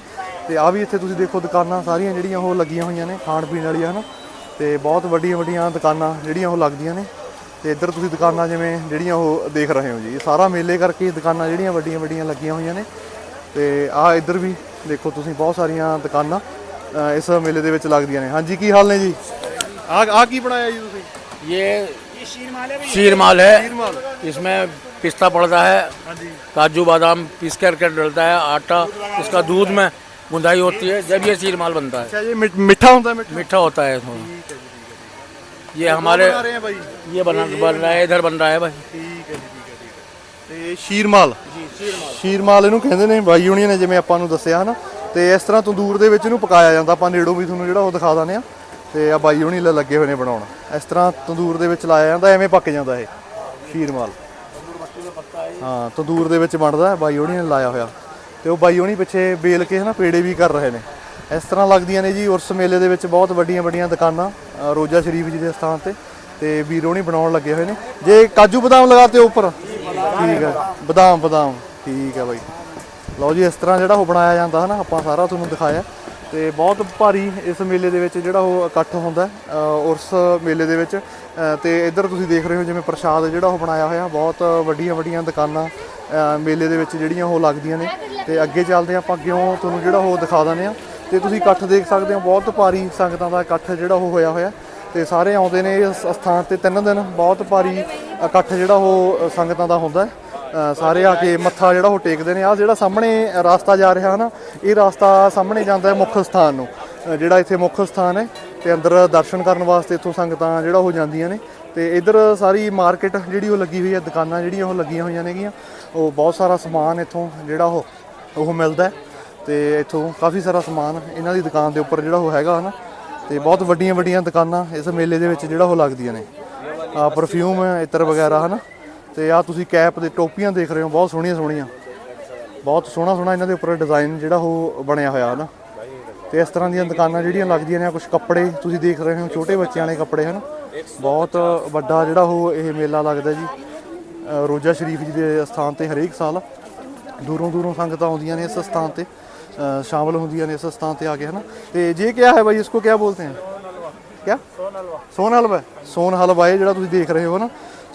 ਤੇ ਆ ਵੀ ਇੱਥੇ ਤੁਸੀਂ ਦੇਖੋ ਦੁਕਾਨਾਂ ਸਾਰੀਆਂ ਜਿਹੜੀਆਂ ਉਹ ਲੱਗੀਆਂ ਹੋਈਆਂ ਨੇ ਖਾਣ ਪੀਣ ਵਾਲੀਆਂ ਹਨਾ ਤੇ ਬਹੁਤ ਵੱਡੀਆਂ ਵੱਡੀਆਂ ਦੁਕਾਨਾਂ ਜਿਹੜੀਆਂ ਉਹ ਲੱਗਦੀਆਂ ਨੇ ਤੇ ਇੱਧਰ ਤੁਸੀਂ ਦੁਕਾਨਾਂ ਜਿਵੇਂ ਜਿਹੜੀਆਂ ਉਹ ਦੇਖ ਰਹੇ ਹੋ ਜੀ ਇਹ ਸਾਰਾ ਮੇਲੇ ਕਰਕੇ ਹੀ ਦੁਕਾਨਾਂ ਜਿਹੜੀਆਂ ਵੱਡੀਆਂ ਵੱਡੀਆਂ ਲੱਗੀਆਂ ਹੋਈਆਂ ਨੇ ਤੇ ਆ ਇੱਧਰ ਵੀ ਦੇਖੋ ਤੁਸੀਂ ਬਹੁਤ ਸਾਰੀਆਂ ਦੁਕਾਨਾਂ ਅ, ਇਸ ਮੇਲੇ ਦੇ ਵਿੱਚ ਲੱਗਦੀਆਂ ਨੇ ਹਾਂਜੀ ਕੀ ਹਾਲ ਨੇ ਜੀ ਆ ਆ ਕੀ ਬਣਾਇਆ ਜੀ ਤੁਸੀਂ ये शीर माल है शीरमाल। इसमें पिस्ता पड़ता है ਹਾਂਜੀ काजू बादाम पीस करके डलता है आटा इसका दूध में गुंदाई होती है जब ये शीर माल बनता है ਅੱਛਾ ਜੀ ਮਿ- ਮਿੱਠਾ ਹੁੰਦਾ ਮਿੱਠਾ मीठा होता है थोड़ा ये हमारे ਬਣਾ ਰਹੇ ਆ ਬਾਈ ये बना बन रहा है इधर बन रहा है भाई ਠੀਕ ਹੈ ਜੀ ਠੀਕ ਹੈ ਠੀਕ ਹੈ ਤੇ ਸ਼ੀਰਮਾਲ ਜੀ ਸ਼ੀਰਮਾਲ ਸ਼ੀਰਮਾਲ ਇਹਨੂੰ ਕਹਿੰਦੇ ਨੇ ਬਾਈ ਹੁਣੀਆਂ ਨੇ ਜਿਵੇਂ ਆਪਾਂ ਨੂੰ ਦੱਸਿਆ ਹਨਾ ਤੇ ਇਸ ਤਰ੍ਹਾਂ ਤੰਦੂਰ ਦੇ ਵਿੱਚ ਇਹਨੂੰ ਪਕਾਇਆ ਜਾਂਦਾ ਆਪਾਂ ਨੇੜੋਂ ਵੀ ਤੁਹਾਨੂੰ ਜਿਹੜਾ ਉਹ ਦਿਖਾ ਦਾਂਦੇ ਆ ਤੇ ਆ ਬਾਈ ਹੁਣੀ ਲ- ਲੱਗੇ ਹੋਏ ਨੇ ਬਣਾਉਣ ਇਸ ਤਰ੍ਹਾਂ ਤੰਦੂਰ ਦੇ ਵਿੱਚ ਲਾਇਆ ਜਾਂਦਾ ਐਵੇਂ ਪੱਕ ਜਾਂਦਾ ਇਹ ਸ਼ੀਰਮਾਲ ਹਾਂ ਤੰਦੂਰ ਦੇ ਵਿੱਚ ਬਣਦਾ ਬਾਈ ਹੁਣੀ ਨੇ ਲਾਇਆ ਹੋਇਆ। ਤੇ ਉਹ ਬਾਈ ਹੁਣੀ ਪਿੱਛੇ ਬੇਲ ਕੇ ਹਨਾ, ਪੇੜੇ ਵੀ ਕਰ ਰਹੇ ਨੇ। ਇਸ ਤਰ੍ਹਾਂ ਲੱਗਦੀਆਂ ਨੇ ਜੀ, ਉਰਸ ਮੇਲੇ ਦੇ ਵਿੱਚ ਬਹੁਤ ਵੱਡੀਆਂ ਵੱਡੀਆਂ ਦੁਕਾਨਾਂ ਰੋਜ਼ਾ ਸ਼ਰੀਫ ਜੀ ਦੇ ਸਥਾਨ ਤੇ। ਤੇ ਵੀਰੋਣੀ ਬਣਾਉਣ ਲੱਗੇ ਹੋਏ ਨੇ। ਜੇ ਕਾਜੂ ਬਦਾਮ ਲਗਾਤੇ ਉੱਪਰ? ਠੀਕ ਹੈ। ਬਦਾਮ ਬਦਾਮ। ਠੀਕ ਹੈ ਬਾਈ। ਲਓ ਜੀ, ਇਸ ਤਰ੍ਹਾਂ ਜਿਹੜਾ ਉਹ ਬਣਾਇਆ ਜਾਂਦਾ ਹਨਾ, ਆਪਾਂ ਸਾਰਾ ਤੁਹਾਨੂੰ ਦਿਖਾਇਆ। ਤੇ ਬਹੁਤ ਭਾਰੀ ਇਸ ਮੇਲੇ ਦੇ ਵਿੱਚ ਜਿਹੜਾ ਉਹ ਇਕੱਠ ਹੁੰਦਾ ਉਸ ਮੇਲੇ ਦੇ ਵਿੱਚ। ਅ, ਤੇ ਇੱਧਰ ਤੁਸੀਂ ਦੇਖ ਰਹੇ ਹੋ ਜਿਵੇਂ ਪ੍ਰਸ਼ਾਦ ਜਿਹੜਾ ਉਹ ਬਣਾਇਆ ਹੋਇਆ ਬਹੁਤ ਵੱਡੀਆਂ ਵੱਡੀਆਂ ਦੁਕਾਨਾਂ ਮੇਲੇ ਦੇ ਵਿੱਚ ਜਿਹੜੀਆਂ ਉਹ ਲੱਗਦੀਆਂ ਨੇ। ਤੇ ਅੱਗੇ ਚੱਲਦੇ ਆਪਾਂ ਅੱਗਿਓਂ ਤੁਹਾਨੂੰ ਜਿਹੜਾ ਉਹ ਦਿਖਾ ਦਿੰਦੇ ਆ ਤੇ ਤੁਸੀਂ ਇਕੱਠ ਦੇਖ ਸਕਦੇ ਹੋ ਬਹੁਤ ਭਾਰੀ ਸੰਗਤਾਂ ਦਾ ਇਕੱਠ ਜਿਹੜਾ ਉਹ ਹੋਇਆ ਹੋਇਆ। ਤੇ ਸਾਰੇ ਆਉਂਦੇ ਨੇ ਇਸ ਸਥਾਨ ਤੇ ਤਿੰਨ ਦਿਨ ਬਹੁਤ ਭਾਰੀ ਇਕੱਠ ਜਿਹੜਾ ਉਹ ਸੰਗਤਾਂ ਦਾ ਹੁੰਦਾ ਹੈ। ਸਾਰੇ ਆ ਕੇ ਮੱਥਾ ਜਿਹੜਾ ਉਹ ਟੇਕਦੇ ਨੇ। ਆ ਜਿਹੜਾ ਸਾਹਮਣੇ ਰਸਤਾ ਜਾ ਰਿਹਾ ਨਾ, ਇਹ ਰਸਤਾ ਸਾਹਮਣੇ ਜਾਂਦਾ ਹੈ ਮੁੱਖ ਸਥਾਨ ਨੂੰ। ਜਿਹੜਾ ਇੱਥੇ ਮੁੱਖ ਸਥਾਨ ਹੈ ਤੇ ਅੰਦਰ ਦਰਸ਼ਨ ਕਰਨ ਵਾਸਤੇ ਇੱਥੋਂ ਸੰਗਤਾਂ ਜਿਹੜਾ ਉਹ ਜਾਂਦੀਆਂ ਨੇ। ਤੇ ਇੱਧਰ ਸਾਰੀ ਮਾਰਕੀਟ ਜਿਹੜੀ ਉਹ ਲੱਗੀ ਹੋਈ ਹੈ, ਦੁਕਾਨਾਂ ਜਿਹੜੀਆਂ ਉਹ ਲੱਗੀਆਂ ਹੋਈਆਂ ਨੇਗੀਆਂ। ਉਹ ਬਹੁਤ ਸਾਰਾ ਸਮਾਨ ਇੱਥੋਂ ਜਿਹੜਾ ਉਹ ਉਹ ਮਿਲਦਾ ਹੈ। ਤੇ ਇੱਥੋਂ ਕਾਫੀ ਸਾਰਾ ਸਮਾਨ ਇਹਨਾਂ ਦੀ ਦੁਕਾਨ ਦੇ ਉੱਪਰ ਜਿਹੜਾ ਉਹ ਹੈਗਾ ਹਨਾ ਤੇ ਬਹੁਤ ਵੱਡੀਆਂ ਵੱਡੀਆਂ ਦੁਕਾਨਾਂ ਇਸ ਮੇਲੇ ਦੇ ਵਿੱਚ ਜਿਹੜਾ ਉਹ ਲੱਗਦੀਆਂ ਨੇ। ਆ ਪਰਫਿਊਮ ਇਤਰ ਵਗੈਰਾ, ਹਨਾ? ਤੇ ਆ ਤੁਸੀਂ ਕੈਪ ਦੇ ਟੋਪੀਆਂ ਦੇਖ ਰਹੇ ਹੋ ਬਹੁਤ ਸੋਹਣੀਆਂ ਸੋਹਣੀਆਂ। ਬਹੁਤ ਸੋਹਣਾ ਸੋਹਣਾ ਇਹਨਾਂ ਦੇ ਉੱਪਰ ਡਿਜ਼ਾਈਨ ਜਿਹੜਾ ਉਹ ਬਣਿਆ ਹੋਇਆ ਹਨਾ ਤੇ ਇਸ ਤਰ੍ਹਾਂ ਦੀਆਂ ਦੁਕਾਨਾਂ ਜਿਹੜੀਆਂ ਲੱਗਦੀਆਂ ਨੇ ਕੁਝ ਕੱਪੜੇ ਤੁਸੀਂ ਦੇਖ ਰਹੇ ਹੋ ਛੋਟੇ ਬੱਚਿਆਂ ਵਾਲੇ ਕੱਪੜੇ ਹਨ। ਬਹੁਤ ਵੱਡਾ ਜਿਹੜਾ ਉਹ ਇਹ ਮੇਲਾ ਲੱਗਦਾ ਜੀ ਰੋਜ਼ਾ ਸ਼ਰੀਫ ਜੀ ਦੇ ਸਥਾਨ ਤੇ ਹਰੇਕ ਸਾਲ। ਦੂਰੋਂ ਦੂਰੋਂ ਸੰਗਤਾਂ ਆਉਂਦੀਆਂ ਨੇ ਇਸ ਸਥਾਨ ਤੇ ਅ, ਸ਼ਾਮਲ ਹੁੰਦੀਆਂ ਨੇ ਇਸ ਸਥਾਨ ਤੇ ਆ ਕੇ ਹਨਾ। ਤੇ ਜੇ ਕਿਹਾ ਹੈ ਭਾਈ ਇਸਕੋ ਕਿਆ ਬੋਲਤੇ हैं ਕਿਆ? ਸੋਨ ਹਲਵਾ। ਸੋਨ ਹਲਵਾ। ਸੋਨ ਹਲਵਾ ਇਹ ਜਿਹੜਾ ਤੁਸੀਂ ਦੇਖ ਰਹੇ ਹੋ ਨਾ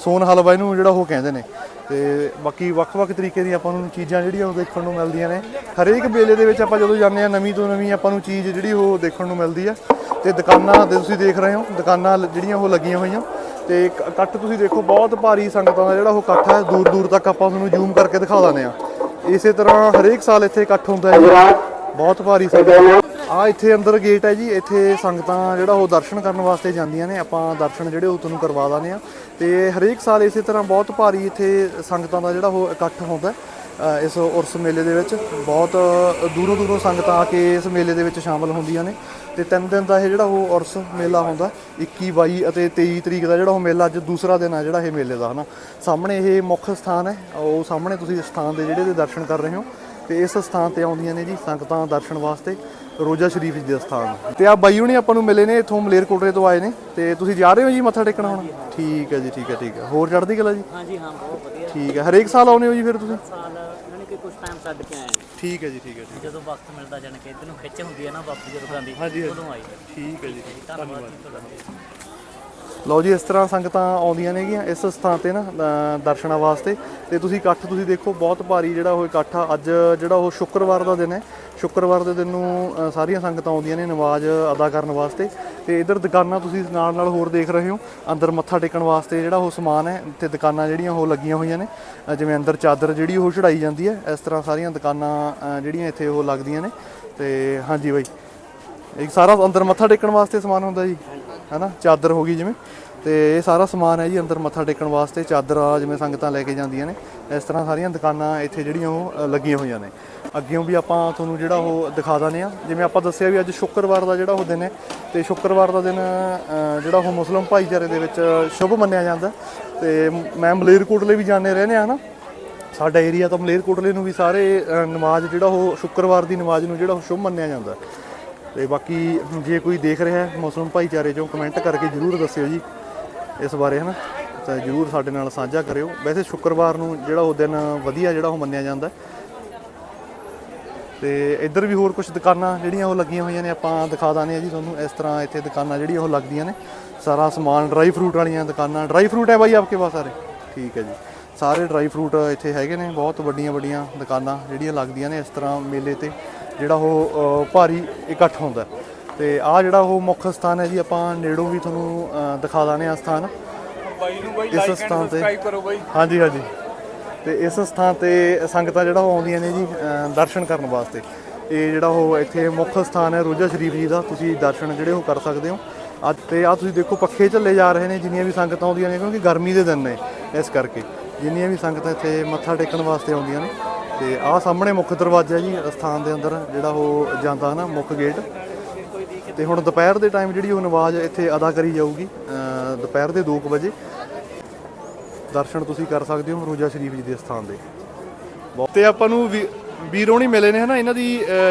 ਸੋਨ ਹਲਵਾ ਇਹਨੂੰ ਜਿਹੜਾ ਉਹ ਕਹਿੰਦੇ ਨੇ। ਤੇ ਬਾਕੀ ਵੱਖ-ਵੱਖ ਤਰੀਕੇ ਦੀਆਂ ਆਪਾਂ ਨੂੰ ਚੀਜ਼ਾਂ ਜਿਹੜੀਆਂ ਉਹ ਦੇਖਣ ਨੂੰ ਮਿਲਦੀਆਂ ਨੇ। ਹਰੇਕ ਮੇਲੇ ਦੇ ਵਿੱਚ ਆਪਾਂ ਜਦੋਂ ਜਾਂਦੇ ਆ ਨਵੀਂ ਤੋਂ ਨਵੀਂ ਆਪਾਂ ਨੂੰ ਚੀਜ਼ ਜਿਹੜੀ ਉਹ ਦੇਖਣ ਨੂੰ ਮਿਲਦੀ ਆ। ਤੇ ਦੁਕਾਨਾਂ ਦੇ ਤੁਸੀਂ ਦੇਖ ਰਹੇ ਹੋ, ਦੁਕਾਨਾਂ ਜਿਹੜੀਆਂ ਉਹ ਲੱਗੀਆਂ ਹੋਈਆਂ। ਤੇ ਇੱਕ ਇਕੱਠ ਤੁਸੀਂ ਦੇਖੋ, ਬਹੁਤ ਭਾਰੀ ਸੰਗਤਾਂ ਦਾ ਜਿਹੜਾ ਉਹ ਇਕੱਠ ਹੈ। ਦੂਰ ਦੂਰ ਤੱਕ ਆਪਾਂ ਤੁਹਾਨੂੰ ਜ਼ੂਮ ਕਰਕੇ ਦਿਖਾ ਦਿੰਦੇ ਆ ਇਸੇ ਤਰ੍ਹਾਂ ਹਰੇਕ ਸਾਲ ਇੱਥੇ ਇਕੱਠ ਹੁੰਦਾ ਹੈ। ਬਹੁਤ ਭਾਰੀ ਸੰਗਤ। ਆ ਇੱਥੇ ਅੰਦਰ ਗੇਟ ਹੈ ਜੀ, ਇੱਥੇ ਸੰਗਤਾਂ ਜਿਹੜਾ ਉਹ ਦਰਸ਼ਨ ਕਰਨ ਵਾਸਤੇ ਜਾਂਦੀਆਂ ਨੇ, ਆਪਾਂ ਦਰਸ਼ਨ ਜਿਹੜੇ ਉਹ ਤੁਹਾਨੂੰ ਕਰਵਾ ਦਾਨੇ ਆ ਤੇ ਹਰੇਕ ਸਾਲ ਇਸੇ ਤਰ੍ਹਾਂ ਬਹੁਤ ਭਾਰੀ ਇੱਥੇ ਸੰਗਤਾਂ ਦਾ ਜਿਹੜਾ ਉਹ ਇਕੱਠ ਹੁੰਦਾ ਇਸ ਉਰਸ ਮੇਲੇ ਦੇ ਵਿੱਚ। ਬਹੁਤ ਦੂਰੋਂ ਦੂਰੋਂ ਸੰਗਤਾਂ ਆ ਕੇ ਇਸ ਮੇਲੇ ਦੇ ਵਿੱਚ ਸ਼ਾਮਲ ਹੁੰਦੀਆਂ ਨੇ। ਤੇ ਤਿੰਨ ਦਿਨ ਦਾ ਇਹ ਜਿਹੜਾ ਉਹ ਉਰਸ ਮੇਲਾ ਹੁੰਦਾ 21 22 ਅਤੇ 23 ਤਰੀਕ ਦਾ ਜਿਹੜਾ ਉਹ ਮੇਲਾ ਅੱਜ ਦੂਸਰਾ ਦਿਨ ਆ ਜਿਹੜਾ ਇਹ ਮੇਲੇ ਦਾ, ਹਨਾ। ਸਾਹਮਣੇ ਇਹ ਮੁੱਖ ਸਥਾਨ ਹੈ, ਉਹ ਸਾਹਮਣੇ ਤੁਸੀਂ ਇਸ ਸਥਾਨ ਦੇ ਜਿਹੜੇ ਦੇ ਦਰਸ਼ਨ ਕਰ ਰਹੇ ਹੋ। ਤੇ ਇਸ ਸਥਾਨ ਤੇ ਆਉਂਦੀਆਂ ਨੇ ਜੀ ਸੰਗਤਾਂ ਦਰਸ਼ਨ ਵਾਸਤੇ ਰੋਜ਼ਾ ਸ਼ਰੀਫ ਦੇ ਸਥਾਨ। ਤੇ ਆ ਬਾਈ ਹੁਣੀ ਆਪਾਂ ਨੂੰ ਮਿਲੇ ਨੇ ਇਥੋਂ ਮਲੇਰਕੋਟਲੇ ਤੋਂ ਆਏ ਨੇ। ਤੇ ਤੁਸੀਂ ਜਾ ਰਹੇ ਹੋ ਜੀ ਮੱਥਾ ਟੇਕਣਾ ਹੁਣ? ਠੀਕ ਹੈ ਜੀ ਠੀਕ ਹੈ ਠੀਕ ਹੈ। ਹੋਰ ਚੜ੍ਹਦੀ ਕਲਾ ਜੀ? ਹਾਂਜੀ ਹਾਂ ਬਹੁਤ ਵਧੀਆ। ਠੀਕ ਹੈ ਹਰੇਕ ਸਾਲ ਆਉਨੇ ਹੋ ਜੀ ਫਿਰ ਤੁਸੀਂ? ਸਾਲ ਯਾਨੀ ਕਿ ਕੁਝ ਟਾਈਮ ਛੱਡ ਕੇ ਆਏ ਠੀਕ ਹੈ ਜੀ ਠੀਕ ਹੈ ਜਦੋਂ ਵਕਤ ਮਿਲਦਾ ਜਾਨ ਕਿ ਇਧਰ ਨੂੰ ਖਿੱਚ ਹੁੰਦੀ ਹੈ ਨਾ ਵਾਪਸ ਜਦੋਂ ਜਾਂਦੀ ਉਦੋਂ ਆਈ। ਠੀਕ ਹੈ ਲਓ ਜੀ, ਇਸ ਤਰ੍ਹਾਂ ਸੰਗਤਾਂ ਆਉਂਦੀਆਂ ਨੇਗੀਆਂ ਇਸ ਸਥਾਨ ਤੇ ਨਾ ਦਰਸ਼ਨਾਂ ਵਾਸਤੇ। ਤੇ ਤੁਸੀਂ ਇਕੱਠ ਤੁਸੀਂ ਦੇਖੋ, ਬਹੁਤ ਭਾਰੀ ਜਿਹੜਾ ਉਹ ਇਕੱਠ ਆ। ਅੱਜ ਜਿਹੜਾ ਉਹ ਸ਼ੁੱਕਰਵਾਰ ਦਾ ਦਿਨ ਹੈ। ਸ਼ੁੱਕਰਵਾਰ ਦੇ ਦਿਨ ਨੂੰ ਸਾਰੀਆਂ ਸੰਗਤਾਂ ਆਉਂਦੀਆਂ ਨੇ ਨਮਾਜ਼ ਅਦਾ ਕਰਨ ਵਾਸਤੇ। ਤੇ ਇਧਰ ਦੁਕਾਨਾਂ ਤੁਸੀਂ ਨਾਲ ਨਾਲ ਹੋਰ ਦੇਖ ਰਹੇ ਹੋ। ਅੰਦਰ ਮੱਥਾ ਟੇਕਣ ਵਾਸਤੇ ਜਿਹੜਾ ਉਹ ਸਮਾਨ ਹੈ, ਤੇ ਦੁਕਾਨਾਂ ਜਿਹੜੀਆਂ ਉਹ ਲੱਗੀਆਂ ਹੋਈਆਂ ਨੇ। ਜਿਵੇਂ ਅੰਦਰ ਚਾਦਰ ਜਿਹੜੀ ਉਹ ਚੜਾਈ ਜਾਂਦੀ ਹੈ, ਇਸ ਤਰ੍ਹਾਂ ਸਾਰੀਆਂ ਦੁਕਾਨਾਂ ਜਿਹੜੀਆਂ ਇੱਥੇ ਉਹ ਲੱਗਦੀਆਂ ਨੇ। ਤੇ ਹਾਂਜੀ ਬਾਈ। ਇੱਕ ਸਾਰਾ ਅੰਦਰ ਮੱਥਾ ਟੇਕਣ ਵਾਸਤੇ ਸਮਾਨ ਹੁੰਦਾ ਜੀ। ਹੈਨਾ, ਚਾਦਰ ਹੋ ਗਈ ਜਿਵੇਂ। ਤੇ ਇਹ ਸਾਰਾ ਸਮਾਨ ਹੈ ਜੀ ਅੰਦਰ ਮੱਥਾ ਟੇਕਣ ਵਾਸਤੇ, ਚਾਦਰਾਂ ਜਿਵੇਂ ਸੰਗਤਾਂ ਲੈ ਕੇ ਜਾਂਦੀਆਂ ਨੇ। ਇਸ ਤਰ੍ਹਾਂ ਸਾਰੀਆਂ ਦੁਕਾਨਾਂ ਇੱਥੇ ਜਿਹੜੀਆਂ ਉਹ ਲੱਗੀਆਂ ਹੋਈਆਂ ਨੇ। ਅੱਗੇੋਂ ਵੀ ਆਪਾਂ ਤੁਹਾਨੂੰ ਜਿਹੜਾ ਉਹ ਦਿਖਾ ਦਾਨੇ ਆ ਜਿਵੇਂ ਆਪਾਂ ਦੱਸਿਆ ਵੀ ਅੱਜ ਸ਼ੁੱਕਰਵਾਰ ਦਾ ਜਿਹੜਾ ਉਹ ਦਿਨ ਹੈ। ਤੇ ਸ਼ੁੱਕਰਵਾਰ ਦਾ ਦਿਨ ਜਿਹੜਾ ਉਹ ਮੁਸਲਮ ਭਾਈਚਾਰੇ ਦੇ ਵਿੱਚ ਸ਼ੁਭ ਮੰਨਿਆ ਜਾਂਦਾ। ਤੇ ਮੈਂ ਮਲੇਰਕੋਟਲੇ ਵੀ ਜਾਣੇ ਰਹਿੰਦੇ ਆ ਨਾ। ਸਾਡਾ ਏਰੀਆ ਤਾਂ ਮਲੇਰਕੋਟਲੇ ਨੂੰ ਵੀ ਸਾਰੇ ਨਮਾਜ਼ ਜਿਹੜਾ ਉਹ ਸ਼ੁੱਕਰਵਾਰ ਦੀ ਨਮਾਜ਼ ਨੂੰ ਜਿਹੜਾ ਉਹ ਸ਼ੁਭ ਮੰਨਿਆ ਜਾਂਦਾ। ਤੇ ਬਾਕੀ ਜੇ ਕੋਈ ਦੇਖ ਰਿਹਾ ਹੈ ਮੁਸਲਮ ਭਾਈਚਾਰੇ ਚੋਂ ਕਮੈਂਟ ਕਰਕੇ ਜਰੂਰ ਦੱਸਿਓ ਜੀ ਇਸ ਬਾਰੇ, ਹਨਾ? ਤਾਂ ਜਰੂਰ ਸਾਡੇ ਨਾਲ ਸਾਂਝਾ ਕਰਿਓ। ਵੈਸੇ ਸ਼ੁੱਕਰਵਾਰ ਨੂੰ ਜਿਹੜਾ ਉਹ ਦਿਨ ਵਧੀਆ ਜਿਹੜਾ ਉਹ ਮੰਨਿਆ ਜਾਂਦਾ ਹੈ। ਤੇ ਇੱਧਰ ਵੀ ਹੋਰ ਕੁਝ ਦੁਕਾਨਾਂ ਜਿਹੜੀਆਂ ਉਹ ਲੱਗੀਆਂ ਹੋਈਆਂ ਨੇ, ਆਪਾਂ ਦਿਖਾ ਦਾਨੇ ਆ ਜੀ ਤੁਹਾਨੂੰ ਇਸ ਤਰ੍ਹਾਂ ਇੱਥੇ ਦੁਕਾਨਾਂ ਜਿਹੜੀਆਂ ਉਹ ਲੱਗਦੀਆਂ ਨੇ। ਸਾਰਾ ਸਮਾਨ ਡਰਾਈ ਫਰੂਟ ਵਾਲੀਆਂ ਦੁਕਾਨਾਂ। ਡਰਾਈ ਫਰੂਟ ਹੈ ਬਾਈ ਆਪਕੇ ਪਾਸ ਸਾਰੇ? ਠੀਕ ਹੈ ਜੀ। ਸਾਰੇ ਡਰਾਈ ਫਰੂਟ ਇੱਥੇ ਹੈਗੇ ਨੇ, ਬਹੁਤ ਵੱਡੀਆਂ ਵੱਡੀਆਂ ਦੁਕਾਨਾਂ ਜਿਹੜੀਆਂ ਲੱਗਦੀਆਂ ਨੇ ਇਸ ਤਰ੍ਹਾਂ ਮੇਲੇ ਤੇ। ਜਿਹੜਾ ਉਹ ਭਾਰੀ ਇਕੱਠ ਹੁੰਦਾ। ਤੇ ਆ ਜਿਹੜਾ ਉਹ ਮੁੱਖ ਸਥਾਨ ਹੈ ਜੀ ਆਪਾਂ ਨੇੜੋਂ ਵੀ ਤੁਹਾਨੂੰ ਦਿਖਾ ਦਾਨੇ ਆ ਸਥਾਨ। ਬਾਈ ਨੂੰ ਬਾਈ ਇਸ ਲਾਈਕ ਐਂਡ ਸਥਾਨ ਤੇ। ਸਬਸਕ੍ਰਾਈਬ ਕਰੋ ਬਾਈ। ਹਾਂਜੀ ਹਾਂਜੀ। ਤੇ ਇਸ ਸਥਾਨ ਤੇ ਸੰਗਤਾਂ ਜਿਹੜਾ ਉਹ ਆਉਂਦੀਆਂ ਨੇ ਜੀ ਦਰਸ਼ਨ ਕਰਨ ਵਾਸਤੇ। ਇਹ ਜਿਹੜਾ ਉਹ ਇੱਥੇ ਮੁੱਖ ਸਥਾਨ ਹੈ ਰੋਜ਼ਾ ਸ਼ਰੀਫ ਜੀ ਦਾ ਤੁਸੀਂ ਦਰਸ਼ਨ ਜਿਹੜੇ ਉਹ ਕਰ ਸਕਦੇ ਹੋ। ਅੱਜ ਤੇ ਆ ਤੁਸੀਂ ਦੇਖੋ ਪੱਖੇ ਝੱਲੇ ਜਾ ਰਹੇ ਨੇ ਜਿੰਨੀਆਂ ਵੀ ਸੰਗਤਾਂ ਆਉਂਦੀਆਂ ਨੇ ਕਿਉਂਕਿ ਗਰਮੀ ਦੇ ਦਿਨ ਨੇ ਇਸ ਕਰਕੇ। ਜਿੰਨੀਆਂ ਵੀ ਸੰਗਤਾਂ ਇੱਥੇ ਮੱਥਾ ਟੇਕਣ ਵਾਸਤੇ ਆਉਂਦੀਆਂ ਨੇ, ਤੇ ਆਹ ਸਾਹਮਣੇ ਮੁੱਖ ਦਰਵਾਜ਼ਾ ਜੀ, ਸਥਾਨ ਦੇ ਅੰਦਰ ਜਿਹੜਾ ਉਹ ਜਾਂਦਾ ਹੈ ਨਾ ਮੁੱਖ ਗੇਟ। ਤੇ ਹੁਣ ਦੁਪਹਿਰ ਦੇ ਟਾਈਮ ਜਿਹੜੀ ਉਹ ਨਵਾਜ਼ ਇੱਥੇ ਅਦਾ ਕਰੀ ਜਾਊਗੀ ਦੁਪਹਿਰ ਦੇ 2 ਵਜੇ। ਦਰਸ਼ਨ ਤੁਸੀਂ ਕਰ ਸਕਦੇ ਹੋ ਰੋਜ਼ਾ ਸ਼ਰੀਫ ਜੀ ਦੇ ਸਥਾਨ ਦੇ। ਬਹੁਤ- ਤੇ ਆਪਾਂ ਨੂੰ ਵੀ- ਵੀਰੋਂ ਨਹੀਂ ਮਿਲੇ ਨੇ ਹਨਾ? ਇਹਨਾਂ ਦੀ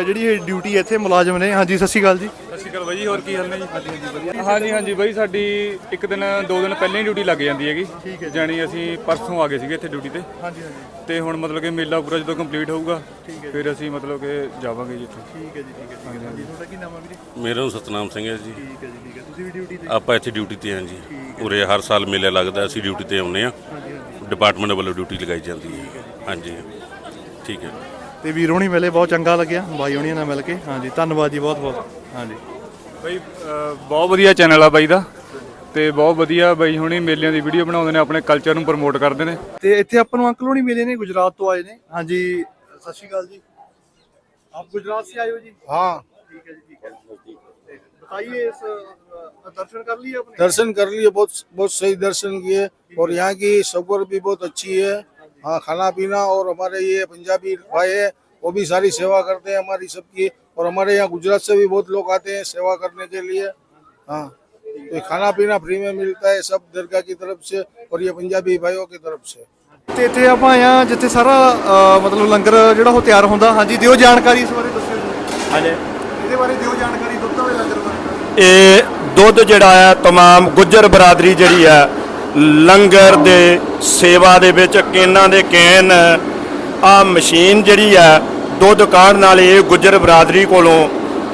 ਜਿਹੜੀ ਇਹ ਡਿਊਟੀ ਇੱਥੇ ਮੁਲਾਜ਼ਮ ਨੇ। ਹਾਂਜੀ ਸਤਿ ਸ਼੍ਰੀ ਅਕਾਲ ਜੀ। ਸਤਿ ਸ਼੍ਰੀ ਅਕਾਲ ਬਾਈ ਜੀ ਹੋਰ ਕੀ ਹਾਲ ਨੇ ਜੀ? ਹਾਂਜੀ ਹਾਂਜੀ ਵਧੀਆ ਹਾਂਜੀ ਹਾਂਜੀ ਬਾਈ ਸਾਡੀ ਇੱਕ ਦਿਨ ਦੋ ਦਿਨ ਪਹਿਲਾਂ ਹੀ ਡਿਊਟੀ ਲੱਗ ਜਾਂਦੀ ਹੈਗੀ। ਠੀਕ ਹੈ ਜਾਣੀ ਅਸੀਂ ਪਰਸੋਂ ਆ ਗਏ ਸੀਗੇ ਇੱਥੇ ਡਿਊਟੀ ਤੇ। ਹਾਂਜੀ ਹਾਂਜੀ। ਤੇ ਹੁਣ ਮਤਲਬ ਕਿ ਮੇਲਾ ਪੂਰਾ ਜਦੋਂ ਕੰਪਲੀਟ ਹੋਊਗਾ ਫਿਰ ਅਸੀਂ ਮਤਲਬ ਕਿ ਜਾਵਾਂਗੇ ਜੀ ਇੱਥੇ। ਠੀਕ ਹੈ ਜੀ ਠੀਕ ਹੈ ਹਾਂਜੀ ਤੁਹਾਡਾ ਕੀ ਨਾਮ ਹੈ ਵੀਰੇ? ਮੇਰਾ ਨਾਮ ਸਤਨਾਮ ਸਿੰਘ ਹੈ ਜੀ। ਠੀਕ ਹੈ ਜੀ ਠੀਕ ਹੈ। ਤੁਸੀਂ ਵੀ ਡਿਊਟੀ ਤੇ? ਆਪਾਂ ਇੱਥੇ ਡਿਊਟੀ ਤੇ ਹਾਂ ਜੀ। ਉਰੇ ਹਰ ਸਾਲ ਮੇਲਾ ਲੱਗਦਾ ਅਸੀਂ ਡਿਊਟੀ ਤੇ ਆਉਂਦੇ ਆ ਡਿਪਾਰਟਮੈਂਟ ਵੱਲੋਂ ਡਿਊਟੀ ਲਗਾਈ ਜਾਂਦੀ ਹੈ। ਹਾਂਜੀ। ਠੀਕ ਹੈ। ਤੇ ਵੀਰੋਂ ਨਹੀਂ ਮਿਲੇ ਬਹੁਤ ਚੰਗਾ ਲੱਗਿਆ ਬਾਈ ਹੋਣੀਆਂ ਨਾਲ ਮਿਲ ਕੇ ਹਾਂਜੀ ਧੰਨਵਾਦ ਜੀ ਬਹੁਤ ਬਹੁਤ ਹਾਂਜੀ ਬਾਈ ਅਹ, ਬਹੁਤ ਵਧੀਆ ਚੈਨਲ ਆ ਬਾਈ ਦਾ ਤੇ ਬਹੁਤ ਵਧੀਆ ਬਾਈ ਹੁਣੀ ਮੇਲਿਆਂ ਦੀ ਵੀਡੀਓ ਬਣਾਉਂਦੇ ਨੇ ਆਪਣੇ ਕਲਚਰ ਨੂੰ ਪ੍ਰਮੋਟ ਕਰਦੇ ਨੇ ਤੇ ਇੱਥੇ ਆਪਾਂ ਨੂੰ ਅੰਕਲ ਹੋਣੀ ਮਿਲੇ ਨੇ ਗੁਜਰਾਤ ਤੋਂ ਆਏ ਨੇ ਹਾਂਜੀ ਸਤਿ ਸ਼੍ਰੀ ਅਕਾਲ ਜੀ ਆਪ ਗੁਜਰਾਤ से आए हो जी हाँ ठीक है जी ठीक है दिखाइए इस अ, दर्शन कर लिए आपने दर्शन कर लिए बहुत बहुत सही दर्शन किए और यहाँ की सफर भी बहुत अच्छी है हाँ खाना पीना और हमारे ये पंजाबी भाई है वो भी सारी सेवा करते हैं हमारी सबकी और हमारे यहाँ गुजरात से भी बहुत लोग आते हैं सेवा करने के लिए हाँ तो खाना पीना फ्री में मिलता है सब दरगाह की तरफ से और ये पंजाबी भाइयों की तरफ से ਤੇ ਇੱਥੇ ਆਪਾਂ ਆਇਆ ਜਿੱਥੇ ਸਾਰਾ ਅ, ਮਤਲਬ ਲੰਗਰ ਜਿਹੜਾ ਉਹ ਤਿਆਰ ਹੁੰਦਾ ਹਾਂਜੀ ਦਿਓ ਜਾਣਕਾਰੀ ਇਸ ਬਾਰੇ ਦੱਸਿਓ ਜੀ ਹਾਂਜੀ ਇਹਦੇ ਬਾਰੇ ਦਿਓ ਜਾਣਕਾਰੀ ਦੁੱਧ ਵਾਲੇ ਲੰਗਰ ਬਾਰੇ ਇਹ ਦੁੱਧ ਜਿਹੜਾ ਆ तमाम ਗੁੱਜਰ ਬਰਾਦਰੀ ਜਿਹੜੀ ਆ ਲੰਗਰ ਦੇ ਸੇਵਾ ਦੇ ਵਿੱਚ ਕੇਨਾਂ ਦੇ ਕੈਨ ਆ ਮਸ਼ੀਨ ਜਿਹੜੀ ਆ ਦੁੱਧ ਕਾਢਣ ਵਾਲੀ ਇਹ ਗੁੱਜਰ ਬਰਾਦਰੀ ਕੋਲੋਂ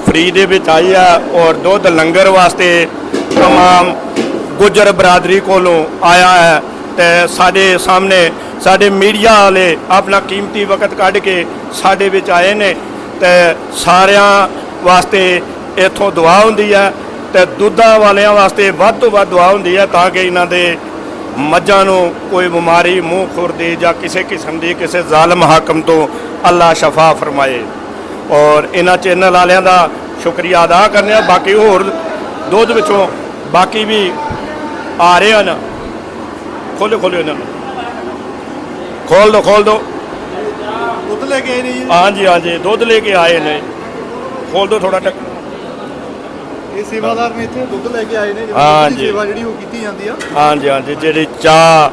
ਫ੍ਰੀ ਦੇ ਵਿੱਚ ਆਈ ਆ ਔਰ ਦੁੱਧ ਲੰਗਰ ਵਾਸਤੇ तमाम ਗੁੱਜਰ ਬਰਾਦਰੀ ਕੋਲੋਂ ਆਇਆ ਹੈ ਤੇ ਸਾਡੇ ਸਾਹਮਣੇ ਸਾਡੇ ਮੀਡੀਆ ਵਾਲੇ ਆਪਣਾ ਕੀਮਤੀ ਵਕਤ ਕੱਢ ਕੇ ਸਾਡੇ ਵਿੱਚ ਆਏ ਨੇ ਤੇ ਸਾਰਿਆਂ ਵਾਸਤੇ ਇਥੋਂ ਦੁਆ ਹੁੰਦੀ ਹੈ ਤੇ ਦੁੱਧਾਂ ਵਾਲਿਆਂ ਵਾਸਤੇ ਵੱਧ ਤੋਂ ਵੱਧ ਦੁਆ ਹੁੰਦੀ ਹੈ ਤਾਂ ਕਿ ਇਹਨਾਂ ਦੇ ਮੱਝਾਂ ਨੂੰ ਕੋਈ ਬਿਮਾਰੀ ਮੂੰਹ ਖੁਰਦੀ ਜਾਂ ਕਿਸੇ ਕਿਸਮ ਦੀ ਕਿਸੇ ਜ਼ਾਲਮ ਹਾਕਮ ਤੋਂ ਅੱਲਾ ਸ਼ਫਾ ਫਰਮਾਏ। ਔਰ ਇਹਨਾਂ ਚੈਨਲ ਵਾਲਿਆਂ ਦਾ ਸ਼ੁਕਰੀਆ ਅਦਾ ਕਰਨੇ ਆ। ਬਾਕੀ ਹੋਰ ਦੁੱਧ ਵਿੱਚੋਂ ਬਾਕੀ ਵੀ ਆ ਰਹੇ ਹਨ। ਖੋਲੋ ਖੋਲੋ ਇਹਨਾਂ ਨੂੰ। ਖੋਲ ਦੋ ਖੋਲ ਦੋ। ਦੁੱਧ ਲੈ ਕੇ ਆਏ ਨੇ ਜੀ? ਹਾਂਜੀ ਹਾਂਜੀ ਦੁੱਧ ਲੈ ਕੇ ਆਏ ਨੇ। ਖੋਲ ਦੋ ਥੋੜਾ ਟੱਕ। ਇਹ ਸੇਵਾਦਾਰ ਨੇ ਇੱਥੇ ਦੁੱਧ ਲੈ ਕੇ ਆਏ ਨੇ ਹਾਂਜੀ। ਜਿਹੜੀ ਸੇਵਾ ਜਿਹੜੀ ਉਹ ਕੀਤੀ ਜਾਂਦੀ ਆ। ਹਾਂਜੀ ਹਾਂਜੀ ਜਿਹੜੇ ਚਾਹ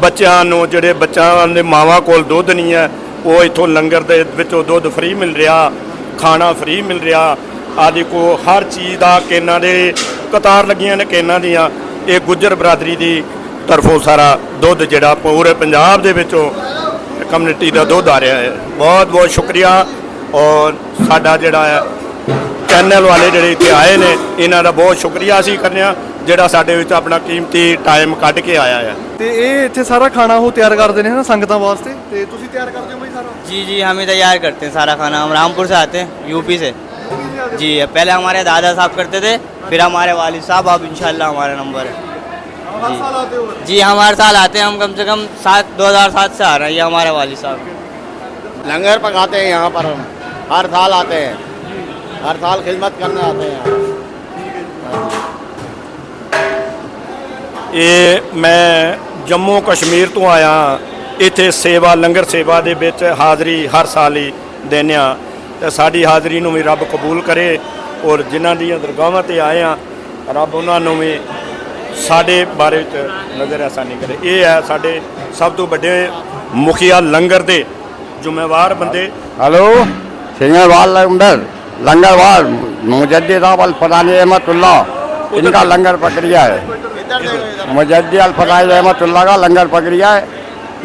ਬੱਚਿਆਂ ਨੂੰ ਜਿਹੜੇ ਬੱਚਿਆਂ ਦੇ ਮਾਵਾਂ ਕੋਲ ਦੁੱਧ ਨਹੀਂ ਹੈ ਉਹ ਇਥੋਂ ਲੰਗਰ ਦੇ ਵਿੱਚੋਂ ਦੁੱਧ ਫ੍ਰੀ ਮਿਲ ਰਿਹਾ ਖਾਣਾ ਫ੍ਰੀ ਮਿਲ ਰਿਹਾ। ਆਦਿ ਕੋ ਹਰ ਚੀਜ਼ ਦਾ ਕੇਨਾਂ ਦੇ ਕਤਾਰ ਲੱਗੀਆਂ ਨੇ ਕੇਨਾਂ ਦੀਆਂ। ਇਹ ਗੁੱਜਰ ਬਰਾਦਰੀ ਦੀ ਤਰਫੋਂ ਸਾਰਾ ਦੁੱਧ ਜਿਹੜਾ ਪੂਰੇ ਪੰਜਾਬ ਦੇ ਵਿੱਚੋਂ ਕਮਿਊਨਿਟੀ ਦਾ ਦੁੱਧ ਆ ਰਿਹਾ ਹੈ। ਬਹੁਤ ਬਹੁਤ ਸ਼ੁਕਰੀਆ। ਔਰ ਸਾਡਾ ਜਿਹੜਾ ਹੈ ਚੈਨਲ ਵਾਲੇ ਜਿਹੜੇ ਇੱਥੇ ਆਏ ਨੇ ਇਹਨਾਂ ਦਾ ਬਹੁਤ ਸ਼ੁਕਰੀਆ ਅਸੀਂ ਕਰਨੇ ਆ ਜਿਹੜਾ ਸਾਡੇ ਵਿੱਚ ਆਪਣਾ ਕੀਮਤੀ ਟਾਈਮ ਕੱਢ ਕੇ ਆਇਆ ਹੈ ਤੇ ਇਹ ਇੱਥੇ ਸਾਰਾ ਖਾਣਾ ਉਹ ਤਿਆਰ ਕਰਦੇ ਨੇ ਹਨਾ ਸੰਗਤਾਂ ਵਾਸਤੇ ਤੇ ਤੁਸੀਂ ਤਿਆਰ ਕਰਦੇ ਹੋ ਬਈ ਸਾਰਾ जी जी हम ही तैयार करते हैं सारा खाना हम रामपुर से आते हैं यूपी से जी पहले हमारे दादा साहब करते थे फिर हमारे वालिद साहब अब इंशाल्लाह हमारा नंबर है हर साल आते हो जी हम हर साल आते हैं हम कम से कम सात दो हज़ार सात से आ रहे हैं ये हमारे वालिद साहब लंगर पकाते हैं यहाँ पर हम हर साल आते हैं हर साल खिदमत करने आते हैं यहाँ ਇਹ ਮੈਂ ਜੰਮੂ ਕਸ਼ਮੀਰ ਤੋਂ ਆਇਆ ਇੱਥੇ ਸੇਵਾ ਲੰਗਰ ਸੇਵਾ ਦੇ ਵਿੱਚ ਹਾਜ਼ਰੀ ਹਰ ਸਾਲ ਹੀ ਦਿੰਦੇ ਹਾਂ ਤੇ ਸਾਡੀ ਹਾਜ਼ਰੀ ਨੂੰ ਵੀ ਰੱਬ ਕਬੂਲ ਕਰੇ ਔਰ ਜਿਨ੍ਹਾਂ ਦੀਆਂ ਦਰਗਾਹਾਂ ਤੇ ਆਏ ਆ ਰੱਬ ਉਹਨਾਂ ਨੂੰ ਵੀ ਸਾਡੇ ਬਾਰੇ ਚ ਨਜ਼ਰ ਆਸਾਨੀ ਕਰੇ ਇਹ ਹੈ ਸਾਡੇ ਸਭ ਤੋਂ ਵੱਡੇ ਮੁਖੀਆ ਲੰਗਰ ਦੇ ਜ਼ਿੰਮੇਵਾਰ ਬੰਦੇ हेलो सिंगर वाल लंगर लंगर वाल मुजद्दी साहब अल फरानी अहमतुल्ला इनका लंगर प्रक्रिया है मुजद्दी अल फरानी अहमतुल्ला का लंगर प्रक्रिया है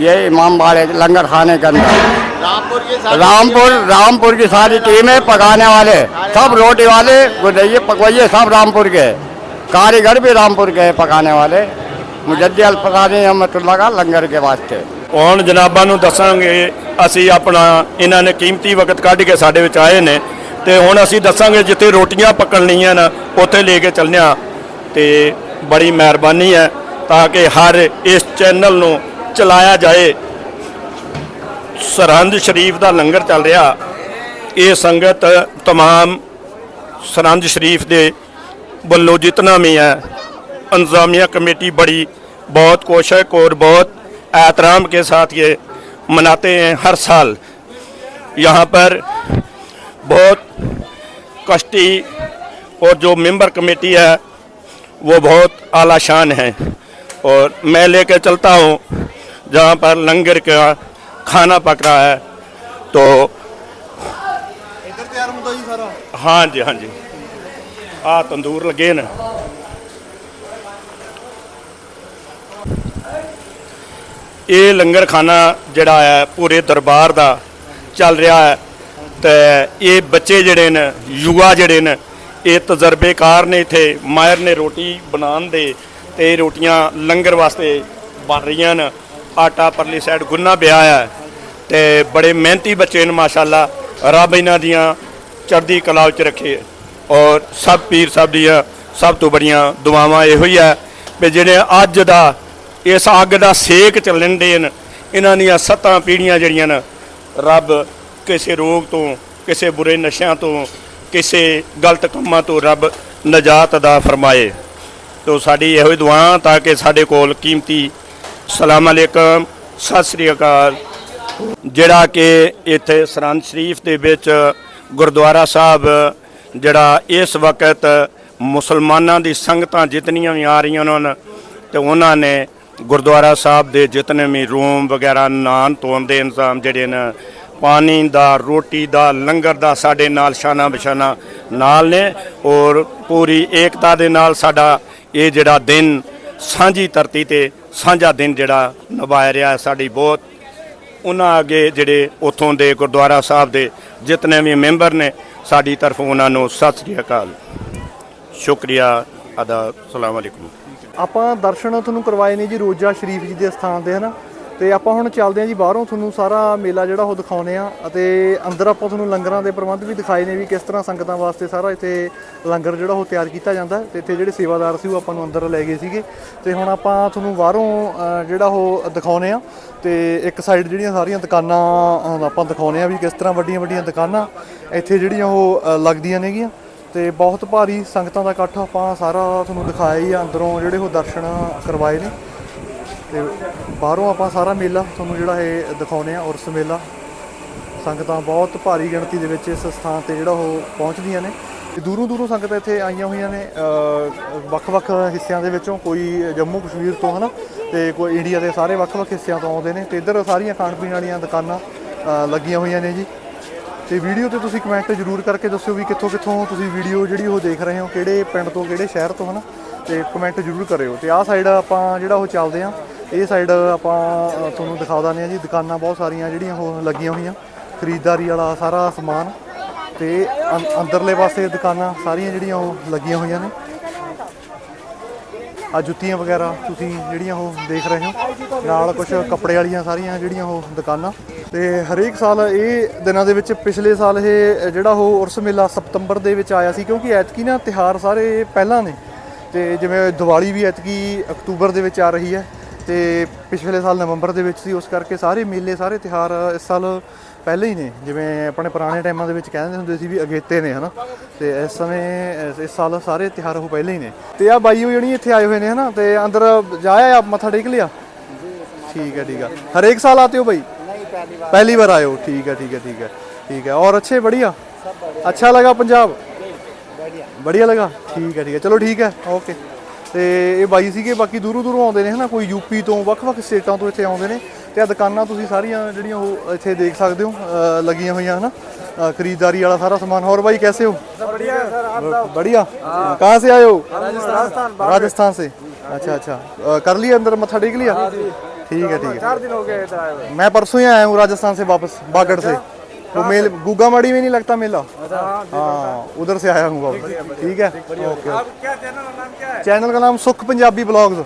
ये इमाम बाड़े लंगर खाने के अंदर रामपुर रामपुर की सारी टीमें पकाने वाले सब रोटी वाले गुदइये पकवैये सब रामपुर के हैं। कारीगर भी रामपुर के हैं पकाने वाले मुजद्दी अल फरानी अहमतुल्ला का लंगर के वास्ते ਹੁਣ ਜਨਾਬਾਂ ਨੂੰ ਦੱਸਾਂਗੇ ਅਸੀਂ ਆਪਣਾ ਇਹਨਾਂ ਨੇ ਕੀਮਤੀ ਵਕਤ ਕੱਢ ਕੇ ਸਾਡੇ ਵਿੱਚ ਆਏ ਨੇ ਤੇ ਹੁਣ ਅਸੀਂ ਦੱਸਾਂਗੇ ਜਿੱਥੇ ਰੋਟੀਆਂ ਪੱਕਣੀਆਂ ਨਾ ਉੱਥੇ ਲੈ ਕੇ ਚੱਲਨੇ ਆ ਤੇ ਬੜੀ ਮਿਹਰਬਾਨੀ ਹੈ ਤਾਂ ਕਿ ਹਰ ਇਸ ਚੈਨਲ ਨੂੰ ਚਲਾਇਆ ਜਾਏ ਸਰਹੰਦ ਸ਼ਰੀਫ ਦਾ ਲੰਗਰ ਚੱਲ ਰਿਹਾ ਇਹ ਸੰਗਤ तमाम सरहंद शरीफ ਦੇ ਵੱਲੋਂ ਜਿਤਨਾ भी है इंतजामिया कमेटी बड़ी बहुत कोशक और बहुत एहतराम के साथ ये मनाते हैं हर साल यहाँ पर बहुत कश्ती और जो मेंबर कमेटी है वो बहुत आला शान है और मैं लेकर चलता हूँ जहाँ पर लंगर का खाना पक रहा है तो ਇੱਧਰ ਤਿਆਰ ਹੁੰਦਾ ਜੀ ਸਾਰਾ हाँ जी हाँ जी आ तंदूर लगे न ਇਹ ਲੰਗਰ ਖਾਨਾ ਜਿਹੜਾ ਹੈ ਪੂਰੇ ਦਰਬਾਰ ਦਾ ਚੱਲ ਰਿਹਾ ਹੈ ਤੇ ਇਹ ਬੱਚੇ ਜਿਹੜੇ ਨੇ, ਯੁਵਾ ਜਿਹੜੇ ਨੇ, ਇਹ ਤਜਰਬੇਕਾਰ ਨੇ ਇੱਥੇ ਮਾਇਰ ਨੇ ਰੋਟੀ ਬਣਾਉਣ ਦੇ ਤੇ ਇਹ ਰੋਟੀਆਂ ਲੰਗਰ ਵਾਸਤੇ ਬਣ ਰਹੀਆਂ ਨੇ। ਆਟਾ ਪਰਲੀ ਸਾਈਡ ਗੁੰਨਾ ਪਿਆ ਹੈ ਤੇ ਬੜੇ ਮਿਹਨਤੀ ਬੱਚੇ ਨੇ, ਮਾਸ਼ਾਅੱਲਾ। ਰੱਬ ਇਹਨਾਂ ਦੀਆਂ ਚੜ੍ਹਦੀ ਕਲਾ ਵਿੱਚ ਰੱਖੇ। ਔਰ ਸਭ ਪੀਰ ਸਾਹਿਬ ਦੀਆਂ ਸਭ ਤੋਂ ਬੜੀਆਂ ਦੁਆਵਾਂ ਇਹੋ ਹੀ ਹੈ ਵੀ ਜਿਹੜੇ ਅੱਜ ਦਾ, ਇਸ ਅੱਗ ਦਾ ਸੇਕ ਚੱਲਣ ਦੇ ਇਹਨਾਂ ਦੀਆਂ ਸੱਤਾਂ ਪੀੜੀਆਂ ਜਿਹੜੀਆਂ ਨੇ, ਰੱਬ ਕਿਸੇ ਰੋਗ ਤੋਂ, ਕਿਸੇ ਬੁਰੇ ਨਸ਼ਿਆਂ ਤੋਂ, ਕਿਸੇ ਗਲਤ ਕੰਮਾਂ ਤੋਂ ਰੱਬ ਨਜਾਤ ਅਦਾ ਫਰਮਾਏ। ਤੋ ਸਾਡੀ ਇਹੋ ਹੀ ਦੁਆ ਤਾਂ ਕਿ ਸਾਡੇ ਕੋਲ ਕੀਮਤੀ ਸਲਾਮ ਅਲੈਕਮ, ਸਤਿ ਸ੍ਰੀ ਅਕਾਲ। ਜਿਹੜਾ ਕਿ ਇੱਥੇ ਸਰਹੰਦ ਸ਼ਰੀਫ ਦੇ ਵਿੱਚ ਗੁਰਦੁਆਰਾ ਸਾਹਿਬ, ਜਿਹੜਾ ਇਸ ਵਕਤ ਮੁਸਲਮਾਨਾਂ ਦੀ ਸੰਗਤਾਂ ਜਿਤਨੀਆਂ ਵੀ ਆ ਰਹੀਆਂ ਉਹਨਾਂ ਨੇ ਤੇ ਉਹਨਾਂ ਨੇ ਗੁਰਦੁਆਰਾ ਸਾਹਿਬ ਦੇ ਜਿਤਨੇ ਵੀ ਰੂਮ ਵਗੈਰਾ ਨਾਨ ਧੋਣ ਦੇ ਇੰਤਜ਼ਾਮ ਜਿਹੜੇ ਨੇ ਪਾਣੀ ਦਾ, ਰੋਟੀ ਦਾ, ਲੰਗਰ ਦਾ ਸਾਡੇ ਨਾਲ ਸ਼ਾਨਾ ਬਿਸ਼ਾਨਾ ਨਾਲ ਨੇ ਔਰ ਪੂਰੀ ਏਕਤਾ ਦੇ ਨਾਲ ਸਾਡਾ ਇਹ ਜਿਹੜਾ ਦਿਨ ਸਾਂਝੀ ਧਰਤੀ ਤੇ ਸਾਂਝਾ ਦਿਨ ਜਿਹੜਾ ਨਿਭਾਇਆ ਰਿਹਾ ਸਾਡੀ ਬਹੁਤ। ਉਹਨਾਂ ਅੱਗੇ ਜਿਹੜੇ ਉਥੋਂ ਦੇ ਗੁਰਦੁਆਰਾ ਸਾਹਿਬ ਦੇ ਜਿਤਨੇ ਵੀ ਮੈਂਬਰ ਨੇ, ਸਾਡੀ ਤਰਫੋਂ ਉਹਨਾਂ ਨੂੰ ਸਤਿ ਸ੍ਰੀ ਅਕਾਲ। ਸ਼ੁਕਰੀਆ ਅਦਾ ਸਲਾਮ ਅਲੈਕੁਮ। ਆਪਾਂ ਦਰਸ਼ਨ ਤੁਹਾਨੂੰ ਕਰਵਾਏ ਨੇ ਜੀ ਰੋਜਾ ਸ਼ਰੀਫ ਜੀ ਦੇ ਸਥਾਨ ਦੇ ਹਨਾ ਤੇ ਆਪਾਂ ਹੁਣ ਚੱਲਦੇ ਹਾਂ ਜੀ ਬਾਹਰੋਂ। ਤੁਹਾਨੂੰ ਸਾਰਾ ਮੇਲਾ ਜਿਹੜਾ ਉਹ ਦਿਖਾਉਨੇ ਆ ਅਤੇ ਅੰਦਰ ਆਪਾਂ ਤੁਹਾਨੂੰ ਲੰਗਰਾਂ ਦੇ ਪ੍ਰਬੰਧ ਵੀ ਦਿਖਾਏ ਨੇ ਵੀ ਕਿਸ ਤਰ੍ਹਾਂ ਸੰਗਤਾਂ ਵਾਸਤੇ ਸਾਰਾ ਇੱਥੇ ਲੰਗਰ ਜਿਹੜਾ ਉਹ ਤਿਆਰ ਕੀਤਾ ਜਾਂਦਾ ਹੈ ਤੇ ਇੱਥੇ ਜਿਹੜੇ ਸੇਵਾਦਾਰ ਸੀ ਉਹ ਆਪਾਂ ਨੂੰ ਅੰਦਰ ਲੈ ਗਏ ਸੀਗੇ। ਤੇ ਹੁਣ ਆਪਾਂ ਤੁਹਾਨੂੰ ਬਾਹਰੋਂ ਜਿਹੜਾ ਉਹ ਦਿਖਾਉਨੇ ਆ ਤੇ ਇੱਕ ਸਾਈਡ ਜਿਹੜੀਆਂ ਸਾਰੀਆਂ ਦੁਕਾਨਾਂ ਆਪਾਂ ਦਿਖਾਉਨੇ ਆ ਵੀ ਕਿਸ ਤਰ੍ਹਾਂ ਵੱਡੀਆਂ ਵੱਡੀਆਂ ਦੁਕਾਨਾਂ ਇੱਥੇ ਜਿਹੜੀਆਂ ਉਹ ਲੱਗਦੀਆਂ ਨੇਗੀਆਂ। ਤੇ ਬਹੁਤ ਭਾਰੀ ਸੰਗਤਾਂ ਦਾ ਇਕੱਠ ਆਪਾਂ ਸਾਰਾ ਤੁਹਾਨੂੰ ਦਿਖਾਇਆ ਹੀ ਅੰਦਰੋਂ ਜਿਹੜੇ ਉਹ ਦਰਸ਼ਨ ਕਰਵਾਏ ਨੇ। ਤੇ ਬਾਹਰੋਂ ਆਪਾਂ ਸਾਰਾ ਮੇਲਾ ਤੁਹਾਨੂੰ ਜਿਹੜਾ ਇਹ ਦਿਖਾਉਨੇ ਆ ਉਰਸ ਮੇਲਾ ਸੰਗਤਾਂ ਬਹੁਤ ਭਾਰੀ ਗਿਣਤੀ ਦੇ ਵਿੱਚ ਇਸ ਸਥਾਨ ਤੇ ਜਿਹੜਾ ਉਹ ਪਹੁੰਚਦੀਆਂ ਨੇ। ਤੇ ਦੂਰੋਂ ਦੂਰੋਂ ਸੰਗਤਾਂ ਇੱਥੇ ਆਈਆਂ ਹੋਈਆਂ ਨੇ ਵੱਖ-ਵੱਖ ਹਿੱਸਿਆਂ ਦੇ ਵਿੱਚੋਂ ਕੋਈ ਜੰਮੂ ਕਸ਼ਮੀਰ ਤੋਂ, ਹਨਾ? ਤੇ ਕੋਈ ਇੰਡੀਆ ਦੇ ਸਾਰੇ ਵੱਖ-ਵੱਖ ਹਿੱਸਿਆਂ ਤੋਂ ਆਉਂਦੇ ਨੇ ਤੇ ਇੱਧਰ ਸਾਰੀਆਂ ਖਾਣ ਪੀਣ ਵਾਲੀਆਂ ਦੁਕਾਨਾਂ ਲੱਗੀਆਂ ਹੋਈਆਂ ਨੇ ਜੀ। ਤੇ ਵੀਡੀਓ ਤੇ ਤੁਸੀਂ ਕਮੈਂਟ ਜ਼ਰੂਰ ਕਰਕੇ ਦੱਸਿਓ ਵੀ ਕਿੱਥੋਂ ਕਿੱਥੋਂ ਤੁਸੀਂ ਵੀਡੀਓ ਜਿਹੜੀ ਉਹ ਦੇਖ ਰਹੇ ਹੋ, ਕਿਹੜੇ ਪਿੰਡ ਤੋਂ, ਕਿਹੜੇ ਸ਼ਹਿਰ ਤੋਂ, ਹਨਾ? ਤੇ ਕਮੈਂਟ ਜ਼ਰੂਰ ਕਰਿਓ। ਤੇ ਆਹ ਸਾਈਡ ਆਪਾਂ ਜਿਹੜਾ ਉਹ ਚੱਲਦੇ ਆ ਇਹ ਸਾਈਡ ਆਪਾਂ ਤੁਹਾਨੂੰ ਦਿਖਾ ਦਿੰਦੇ ਆ ਜੀ, ਦੁਕਾਨਾਂ ਬਹੁਤ ਸਾਰੀਆਂ ਜਿਹੜੀਆਂ ਉਹ ਲੱਗੀਆਂ ਹੋਈਆਂ। ਖਰੀਦਦਾਰੀ ਵਾਲਾ ਸਾਰਾ ਸਮਾਨ ਤੇ ਅੰ- ਅੰਦਰਲੇ ਪਾਸੇ ਦੁਕਾਨਾਂ ਸਾਰੀਆਂ ਜਿਹੜੀਆਂ ਉਹ ਲੱਗੀਆਂ ਹੋਈਆਂ ਨੇ। ਆ ਜੁੱਤੀਆਂ ਵਗੈਰਾ ਤੁਸੀਂ ਜਿਹੜੀਆਂ ਉਹ ਦੇਖ ਰਹੇ ਹੋ। ਨਾਲ ਕੁਝ ਕੱਪੜੇ ਵਾਲੀਆਂ ਸਾਰੀਆਂ ਜਿਹੜੀਆਂ ਉਹ ਦੁਕਾਨਾਂ। ਤੇ ਹਰੇਕ ਸਾਲ ਇਹ ਦਿਨਾਂ ਦੇ ਵਿੱਚ ਪਿਛਲੇ ਸਾਲ ਇਹ ਜਿਹੜਾ ਉਹ ਉਰਸ ਮੇਲਾ ਸਤੰਬਰ ਦੇ ਵਿੱਚ ਆਇਆ ਸੀ ਕਿਉਂਕਿ ਐਤਕੀ ਨਾ ਤਿਹਾਰ ਸਾਰੇ ਪਹਿਲਾਂ ਨੇ। ਤੇ ਜਿਵੇਂ ਦੀਵਾਲੀ ਵੀ ਐਤਕੀ ਅਕਤੂਬਰ ਦੇ ਵਿੱਚ ਆ ਰਹੀ ਹੈ। ਤੇ ਪਿਛਲੇ ਸਾਲ ਨਵੰਬਰ ਦੇ ਵਿੱਚ ਸੀ ਉਸ ਕਰਕੇ ਸਾਰੇ ਮੇਲੇ ਸਾਰੇ ਤਿਹਾਰ ਇਸ ਸਾਲ ਪਹਿਲੇ ਹੀ ਨੇ ਜਿਵੇਂ ਆਪਣੇ ਪੁਰਾਣੇ ਟਾਈਮਾਂ ਦੇ ਵਿੱਚ ਕਹਿੰਦੇ ਹੁੰਦੇ ਸੀ ਵੀ ਅਗੇਤੇ ਨੇ ਹਨਾ ਤੇ ਇਸ ਸਮੇਂ ਇਸ- ਇਸ ਸਾਲ ਸਾਰੇ ਤਿਹਾਰ ਉਹ ਪਹਿਲੇ ਹੀ ਨੇ ਤੇ ਆ ਬਾਈ ਉਹ ਜਿਹੜੀ ਇੱਥੇ ਆਏ ਹੋਏ ਨੇ ਹਨਾ ਤੇ ਅੰਦਰ ਜਾਇਆ ਆਪ ਮੱਥਾ ਟੇਕ ਲਿਆ ठीक है ठीक है हर एक साल आते हो भाई नहीं पहली बार पहली बार आए हो ठीक है ठीक है ठीक है ठीक है और अच्छे बढ़िया अच्छा लगा पंजाब बढ़िया लगा ठीक है ठीक है चलो ठीक है ਓਕੇ ਤੇ ਇਹ ਬਾਈ ਸੀਗੇ ਬਾਕੀ ਦੂਰੋਂ ਦੂਰੋਂ ਆਉਂਦੇ ਨੇ ਹਨਾ ਕੋਈ ਯੂਪੀ ਤੋਂ ਵੱਖ-ਵੱਖ ਸਟੇਟਾਂ ਤੋਂ ਇੱਥੇ ਆਉਂਦੇ ਨੇ ਤੇ ਆ ਦੁਕਾਨਾਂ ਤੁਸੀਂ ਸਾਰੀਆਂ ਜਿਹੜੀਆਂ ਉਹ ਇੱਥੇ ਦੇਖ ਸਕਦੇ ਹੋ ਅ, ਲੱਗੀਆਂ ਹੋਈਆਂ ਹਨਾ ਅ, ਖਰੀਦਦਾਰੀ ਵਾਲਾ ਸਾਰਾ ਸਮਾਨ ਹੋਰ भाई कैसे हो बढ़िया सर आप बढ़िया कहाँ से आए हो राजस्थान राजस्थान से अच्छा अच्छा अ, कर लिया अंदर मत्था टेक लिया ठीक है ठीक है चार दिन हो गए इधर आए मैं परसों ही आया हूँ राजस्थान से वापस बागड़ से वो मेल गुगामाड़ी में नहीं लगता मेला हाँ उधर से आया हूँ वापस ठीक है ओके क्या चैनल का नाम क्या है चैनल का नाम सुख पंजाबी ब्लॉग्स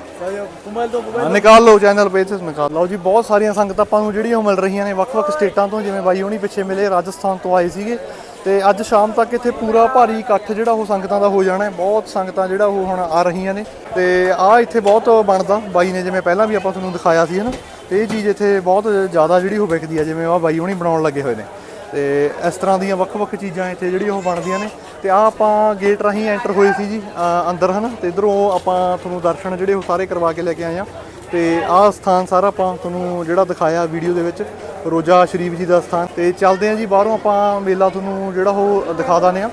ਹਾਂ ਨਿਕਾਲ ਲਓ ਚੈਨਲ ਪੇਜ ਤੋਂ ਨਿਕਾਲ ਲਓ ਜੀ ਬਹੁਤ ਸਾਰੀਆਂ ਸੰਗਤਾਂ ਆਪਾਂ ਨੂੰ ਜਿਹੜੀਆਂ ਉਹ ਮਿਲ ਰਹੀਆਂ ਨੇ ਵੱਖ-ਵੱਖ ਸਟੇਟਾਂ ਤੋਂ ਜਿਵੇਂ ਬਾਈ ਹੋਣੀ ਪਿੱਛੇ ਮਿਲੇ ਰਾਜਸਥਾਨ ਤੋਂ ਆਏ ਸੀਗੇ ਤੇ ਅੱਜ ਸ਼ਾਮ ਤੱਕ ਇੱਥੇ ਪੂਰਾ ਭਾਰੀ ਇਕੱਠ ਜਿਹੜਾ ਉਹ ਸੰਗਤਾਂ ਦਾ ਹੋ ਜਾਣਾ ਹੈ ਬਹੁਤ ਸੰਗਤਾਂ ਜਿਹੜਾ ਉਹ ਹੁਣ ਆ ਰਹੀਆਂ ਨੇ ਤੇ ਆ ਇੱਥੇ ਬਹੁਤ ਬਣਦਾ ਬਾਈ ਨੇ ਜਿਵੇਂ ਪਹਿਲਾਂ ਵੀ ਆਪਾਂ ਤੁਹਾਨੂੰ ਦਿਖਾਇਆ ਸੀ ਹਨਾ ਤੇ ਇਹ ਚੀਜ਼ ਇੱਥੇ ਬਹੁਤ ਜ਼ਿਆਦਾ ਜਿਹੜੀ ਉਹ ਵਿਕਦੀ ਆ ਜਿਵੇਂ ਆ ਬਾਈ ਹੋਣੀ ਬਣਾਉਣ ਲੱਗੇ ਹੋਏ ਨੇ ਤੇ ਇਸ ਤਰ੍ਹਾਂ ਦੀਆਂ ਵੱਖ-ਵੱਖ ਚੀਜ਼ਾਂ ਇੱਥੇ ਜਿਹੜੀ ਉਹ ਬਣਦੀਆਂ ਨੇ। ਤੇ ਆ ਆਪਾਂ ਗੇਟ ਰਾਹੀਂ ਐਂਟਰ ਹੋਏ ਸੀ ਜੀ ਅ, ਅੰਦਰ ਹਨਾ। ਤੇ ਇਧਰੋਂ ਆਪਾਂ ਤੁਹਾਨੂੰ ਦਰਸ਼ਨ ਜਿਹੜੇ ਉਹ ਸਾਰੇ ਕਰਵਾ ਕੇ ਲੈ ਕੇ ਆਏ ਆ ਤੇ ਆਹ ਸਥਾਨ ਸਾਰਾ ਆਪਾਂ ਤੁਹਾਨੂੰ ਜਿਹੜਾ ਦਿਖਾਇਆ ਵੀਡੀਓ ਦੇ ਵਿੱਚ ਰੋਜ਼ਾ ਸ਼ਰੀਫ ਜੀ ਦਾ ਸਥਾਨ। ਤੇ ਚੱਲਦੇ ਆ ਜੀ ਬਾਹਰੋਂ ਆਪਾਂ ਮੇਲਾ ਤੁਹਾਨੂੰ ਜਿਹੜਾ ਉਹ ਦਿਖਾ ਦਾਨੇ ਆ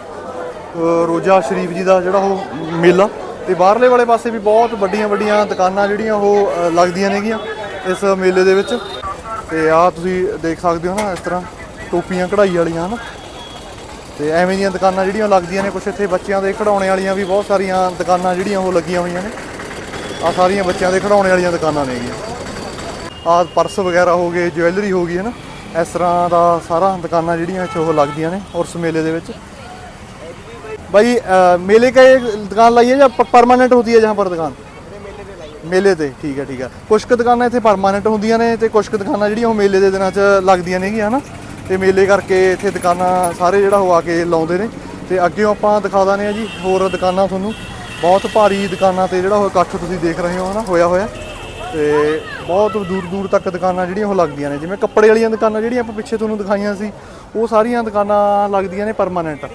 ਰੋਜ਼ਾ ਸ਼ਰੀਫ ਜੀ ਦਾ ਜਿਹੜਾ ਉਹ ਮੇਲਾ। ਤੇ ਬਾਹਰਲੇ ਵਾਲੇ ਪਾਸੇ ਵੀ ਬਹੁਤ ਵੱਡੀਆਂ ਵੱਡੀਆਂ ਦੁਕਾਨਾਂ ਜਿਹੜੀਆਂ ਉਹ ਲੱਗਦੀਆਂ ਨੇਗੀਆਂ ਇਸ ਮੇਲੇ ਦੇ ਵਿੱਚ। ਤੇ ਆਹ ਤੁਸੀਂ ਦੇਖ ਸਕਦੇ ਹੋ ਨਾ ਇਸ ਤਰ੍ਹਾਂ। ਟੋਪੀਆਂ ਕਢਾਈ ਵਾਲੀਆਂ ਹਨ ਤੇ ਐਵੇਂ ਦੀਆਂ ਦੁਕਾਨਾਂ ਜਿਹੜੀਆਂ ਲੱਗਦੀਆਂ ਨੇ ਕੁਛ ਇੱਥੇ ਬੱਚਿਆਂ ਦੇ ਖਿਡੌਣੇ ਵਾਲੀਆਂ ਵੀ ਬਹੁਤ ਸਾਰੀਆਂ ਦੁਕਾਨਾਂ ਜਿਹੜੀਆਂ ਉਹ ਲੱਗੀਆਂ ਹੋਈਆਂ ਨੇ ਆ ਸਾਰੀਆਂ ਬੱਚਿਆਂ ਦੇ ਖਿਡੌਣੇ ਵਾਲੀਆਂ ਦੁਕਾਨਾਂ ਨੇਗੀਆਂ ਆਹ ਪਰਸ ਵਗੈਰਾ ਹੋ ਗਏ ਜੁਐਲਰੀ ਹੋ ਗਈ ਹੈ ਨਾ ਇਸ ਤਰ੍ਹਾਂ ਦਾ ਸਾਰਾ ਦੁਕਾਨਾਂ ਜਿਹੜੀਆਂ ਇੱਥੇ ਉਹ ਲੱਗਦੀਆਂ ਨੇ ਉਰਸ ਮੇਲੇ ਦੇ ਵਿੱਚ भाई अ, मेले का एक दुकान लाई है या परमानेंट होती है जहाँ पर दुकान ਮੇਲੇ ਤੇ ਠੀਕ ਹੈ ਠੀਕ ਹੈ ਕੁਝ ਕੁ ਦੁਕਾਨਾਂ ਇੱਥੇ ਪਰਮਾਨੈਂਟ ਹੁੰਦੀਆਂ ਨੇ ਤੇ ਕੁਝ ਕੁ ਦੁਕਾਨਾਂ ਜਿਹੜੀਆਂ ਉਹ ਮੇਲੇ ਦੇ ਦਿਨਾਂ 'ਚ ਲੱਗਦੀਆਂ ਨੇਗੀਆਂ ਹਨਾ ਤੇ ਮੇਲੇ ਕਰਕੇ ਇੱਥੇ ਦੁਕਾਨਾਂ ਸਾਰੇ ਜਿਹੜਾ ਉਹ ਆ ਕੇ ਲਾਉਂਦੇ ਨੇ। ਤੇ ਅੱਗੇ ਆਪਾਂ ਦਿਖਾ ਦਾਨੇ ਆ ਜੀ ਹੋਰ ਦੁਕਾਨਾਂ ਤੁਹਾਨੂੰ। ਬਹੁਤ ਭਾਰੀ ਦੁਕਾਨਾਂ ਤੇ ਜਿਹੜਾ ਉਹ ਇਕੱਠ ਤੁਸੀਂ ਦੇਖ ਰਹੇ ਹੋ ਨਾ ਹੋਇਆ ਹੋਇਆ। ਤੇ ਬਹੁਤ ਦੂਰ ਦੂਰ ਤੱਕ ਦੁਕਾਨਾਂ ਜਿਹੜੀਆਂ ਉਹ ਲੱਗਦੀਆਂ ਨੇ। ਜਿਵੇਂ ਕੱਪੜੇ ਵਾਲੀਆਂ ਦੁਕਾਨਾਂ ਜਿਹੜੀਆਂ ਆਪਾਂ ਪਿੱਛੇ ਤੁਹਾਨੂੰ ਦਿਖਾਈਆਂ ਸੀ, ਉਹ ਸਾਰੀਆਂ ਦੁਕਾਨਾਂ ਲੱਗਦੀਆਂ ਨੇ ਪਰਮਾਨੈਂਟ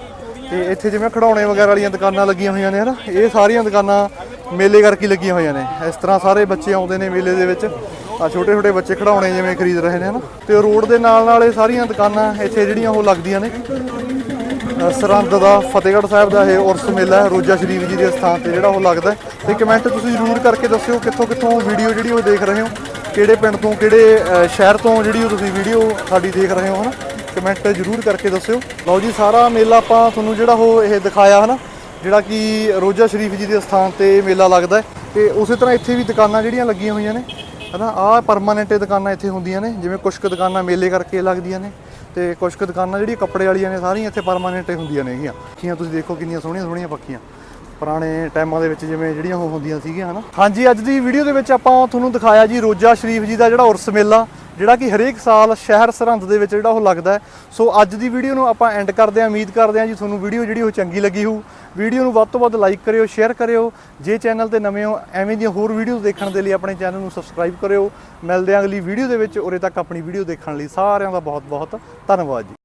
ਤੇ ਇੱਥੇ ਜਿਵੇਂ ਖਿਡੌਣੇ ਵਗੈਰਾ ਵਾਲੀਆਂ ਦੁਕਾਨਾਂ ਲੱਗੀਆਂ ਹੋਈਆਂ ਨੇ ਹਨਾ, ਇਹ ਸਾਰੀਆਂ ਦੁਕਾਨਾਂ ਮੇਲੇ ਕਰਕੇ ਲੱਗੀਆਂ ਹੋਈਆਂ ਨੇ। ਇਸ ਤਰ੍ਹਾਂ ਸਾਰੇ ਬੱਚੇ ਆਉਂਦੇ ਨੇ ਮੇਲੇ ਦੇ ਵਿੱਚ। ਆ ਛੋਟੇ ਛੋਟੇ ਬੱਚੇ ਖਿਡੌਣੇ ਜਿਵੇਂ ਖਰੀਦ ਰਹੇ ਨੇ ਹਨਾ। ਤੇ ਰੋਡ ਦੇ ਨਾਲ ਨਾਲ ਇਹ ਸਾਰੀਆਂ ਦੁਕਾਨਾਂ ਇੱਥੇ ਜਿਹੜੀਆਂ ਉਹ ਲੱਗਦੀਆਂ ਨੇ। ਅ, ਸਰਹੰਦ ਦਾ ਫਤਿਹਗੜ੍ਹ ਸਾਹਿਬ ਦਾ ਇਹ ਉਰਸ ਮੇਲਾ ਰੋਜਾ ਸ਼ਰੀਫ ਜੀ ਦੇ ਸਥਾਨ ਤੇ ਜਿਹੜਾ ਉਹ ਲੱਗਦਾ ਹੈ। ਤੇ ਕਮੈਂਟ ਤੁਸੀਂ ਜ਼ਰੂਰ ਕਰਕੇ ਦੱਸਿਓ ਕਿੱਥੋਂ ਕਿੱਥੋਂ ਵੀਡੀਓ ਜਿਹੜੀ ਉਹ ਦੇਖ ਰਹੇ ਹੋ ਕਿਹੜੇ ਪਿੰਡ ਤੋਂ ਕਿਹੜੇ ਸ਼ਹਿਰ ਤੋਂ ਜਿਹੜੀ ਉਹ ਤੁਸੀਂ ਵੀਡੀਓ ਸਾਡੀ ਦੇਖ ਰਹੇ ਹੋ ਹਨਾ। ਕਮੈਂਟ ਜ਼ਰੂਰ ਕਰਕੇ ਦੱਸਿਓ। ਲਓ ਜੀ ਸਾਰਾ ਮੇਲਾ ਆਪਾਂ ਤੁਹਾਨੂੰ ਜਿਹੜਾ ਉਹ ਇਹ ਦਿਖਾਇਆ ਹਨਾ ਜਿਹੜਾ ਕਿ ਰੋਜਾ ਸ਼ਰੀਫ ਜੀ ਦੇ ਸਥਾਨ ਤੇ ਮੇਲਾ ਲੱਗਦਾ ਹੈ। ਤੇ ਉਸੇ ਤਰ੍ਹਾਂ ਇੱਥੇ ਵੀ ਦੁਕਾਨਾਂ ਜਿਹੜੀਆਂ ਲੱਗੀਆਂ ਹੋਈਆਂ ਨੇ। ਹਨਾ, ਆਹ ਪਰਮਾਨੈਂਟ ਦੁਕਾਨਾਂ ਇੱਥੇ ਹੁੰਦੀਆਂ ਨੇ, ਜਿਵੇਂ ਕੁਝ ਕੁ ਦੁਕਾਨਾਂ ਮੇਲੇ ਕਰਕੇ ਲੱਗਦੀਆਂ ਨੇ, ਤੇ ਕੁਝ ਕੁ ਦੁਕਾਨਾਂ ਜਿਹੜੀ ਕੱਪੜੇ ਵਾਲੀਆਂ ਨੇ, ਸਾਰੀਆਂ ਇੱਥੇ ਪਰਮਾਨੈਂਟ ਹੁੰਦੀਆਂ ਨੇ ਹੈਗੀਆਂ ਪੱਖੀਆਂ ਤੁਸੀਂ ਦੇਖੋ ਕਿੰਨੀਆਂ ਸੋਹਣੀਆਂ ਸੋਹਣੀਆਂ ਪੱਖੀਆਂ। ਪੁਰਾਣੇ ਟਾਈਮਾਂ ਦੇ ਵਿੱਚ ਜਿਵੇਂ ਜਿਹੜੀਆਂ ਉਹ ਹੁੰਦੀਆਂ ਸੀਗੀਆਂ, ਹਨਾ? ਹਾਂਜੀ, ਅੱਜ ਦੀ ਵੀਡੀਓ ਦੇ ਵਿੱਚ ਆਪਾਂ ਤੁਹਾਨੂੰ ਦਿਖਾਇਆ ਜੀ ਰੋਜਾ ਸ਼ਰੀਫ ਜੀ ਦਾ ਜਿਹੜਾ ਉਰਸ ਮੇਲਾ, ਜਿਹੜਾ ਕਿ ਹਰੇਕ ਸਾਲ ਸ਼ਹਿਰ ਸਰਹੰਦ ਦੇ ਵਿੱਚ ਜਿਹੜਾ ਉਹ ਲੱਗਦਾ ਸੋ ਅੱਜ ਦੀ ਵੀਡੀਓ ਨੂੰ ਆਪਾਂ ਐਂਡ ਕਰਦੇ ਹਾਂ, ਉਮੀਦ ਕਰਦੇ ਹਾਂ ਜੀ ਤੁਹਾਨੂੰ ਵੀਡੀਓ ਜਿਹੜੀ ਉਹ ਚੰਗੀ ਲੱਗੀ ਹੋਊ। ਵੀਡੀਓ ਨੂੰ ਵੱਧ ਤੋਂ ਵੱਧ ਲਾਈਕ ਕਰਿਓ ਸ਼ੇਅਰ ਕਰਿਓ। ਜੇ ਚੈਨਲ ਤੇ ਨਵੇਂ ਹੋ, ਐਵੇਂ ਦੀਆਂ ਹੋਰ ਵੀਡੀਓਜ਼ ਦੇਖਣ ਦੇ ਲਈ ਆਪਣੇ ਚੈਨਲ ਨੂੰ ਸਬਸਕ੍ਰਾਈਬ ਕਰਿਓ। ਮਿਲਦੇ ਹਾਂ ਅਗਲੀ ਵੀਡੀਓ ਦੇ ਵਿੱਚ, ਉਰੇ ਤੱਕ ਆਪਣੀ ਵੀਡੀਓ ਦੇਖਣ ਲਈ ਸਾਰਿਆਂ ਦਾ ਬਹੁਤ ਬਹੁਤ ਧੰਨਵਾਦ ਜੀ।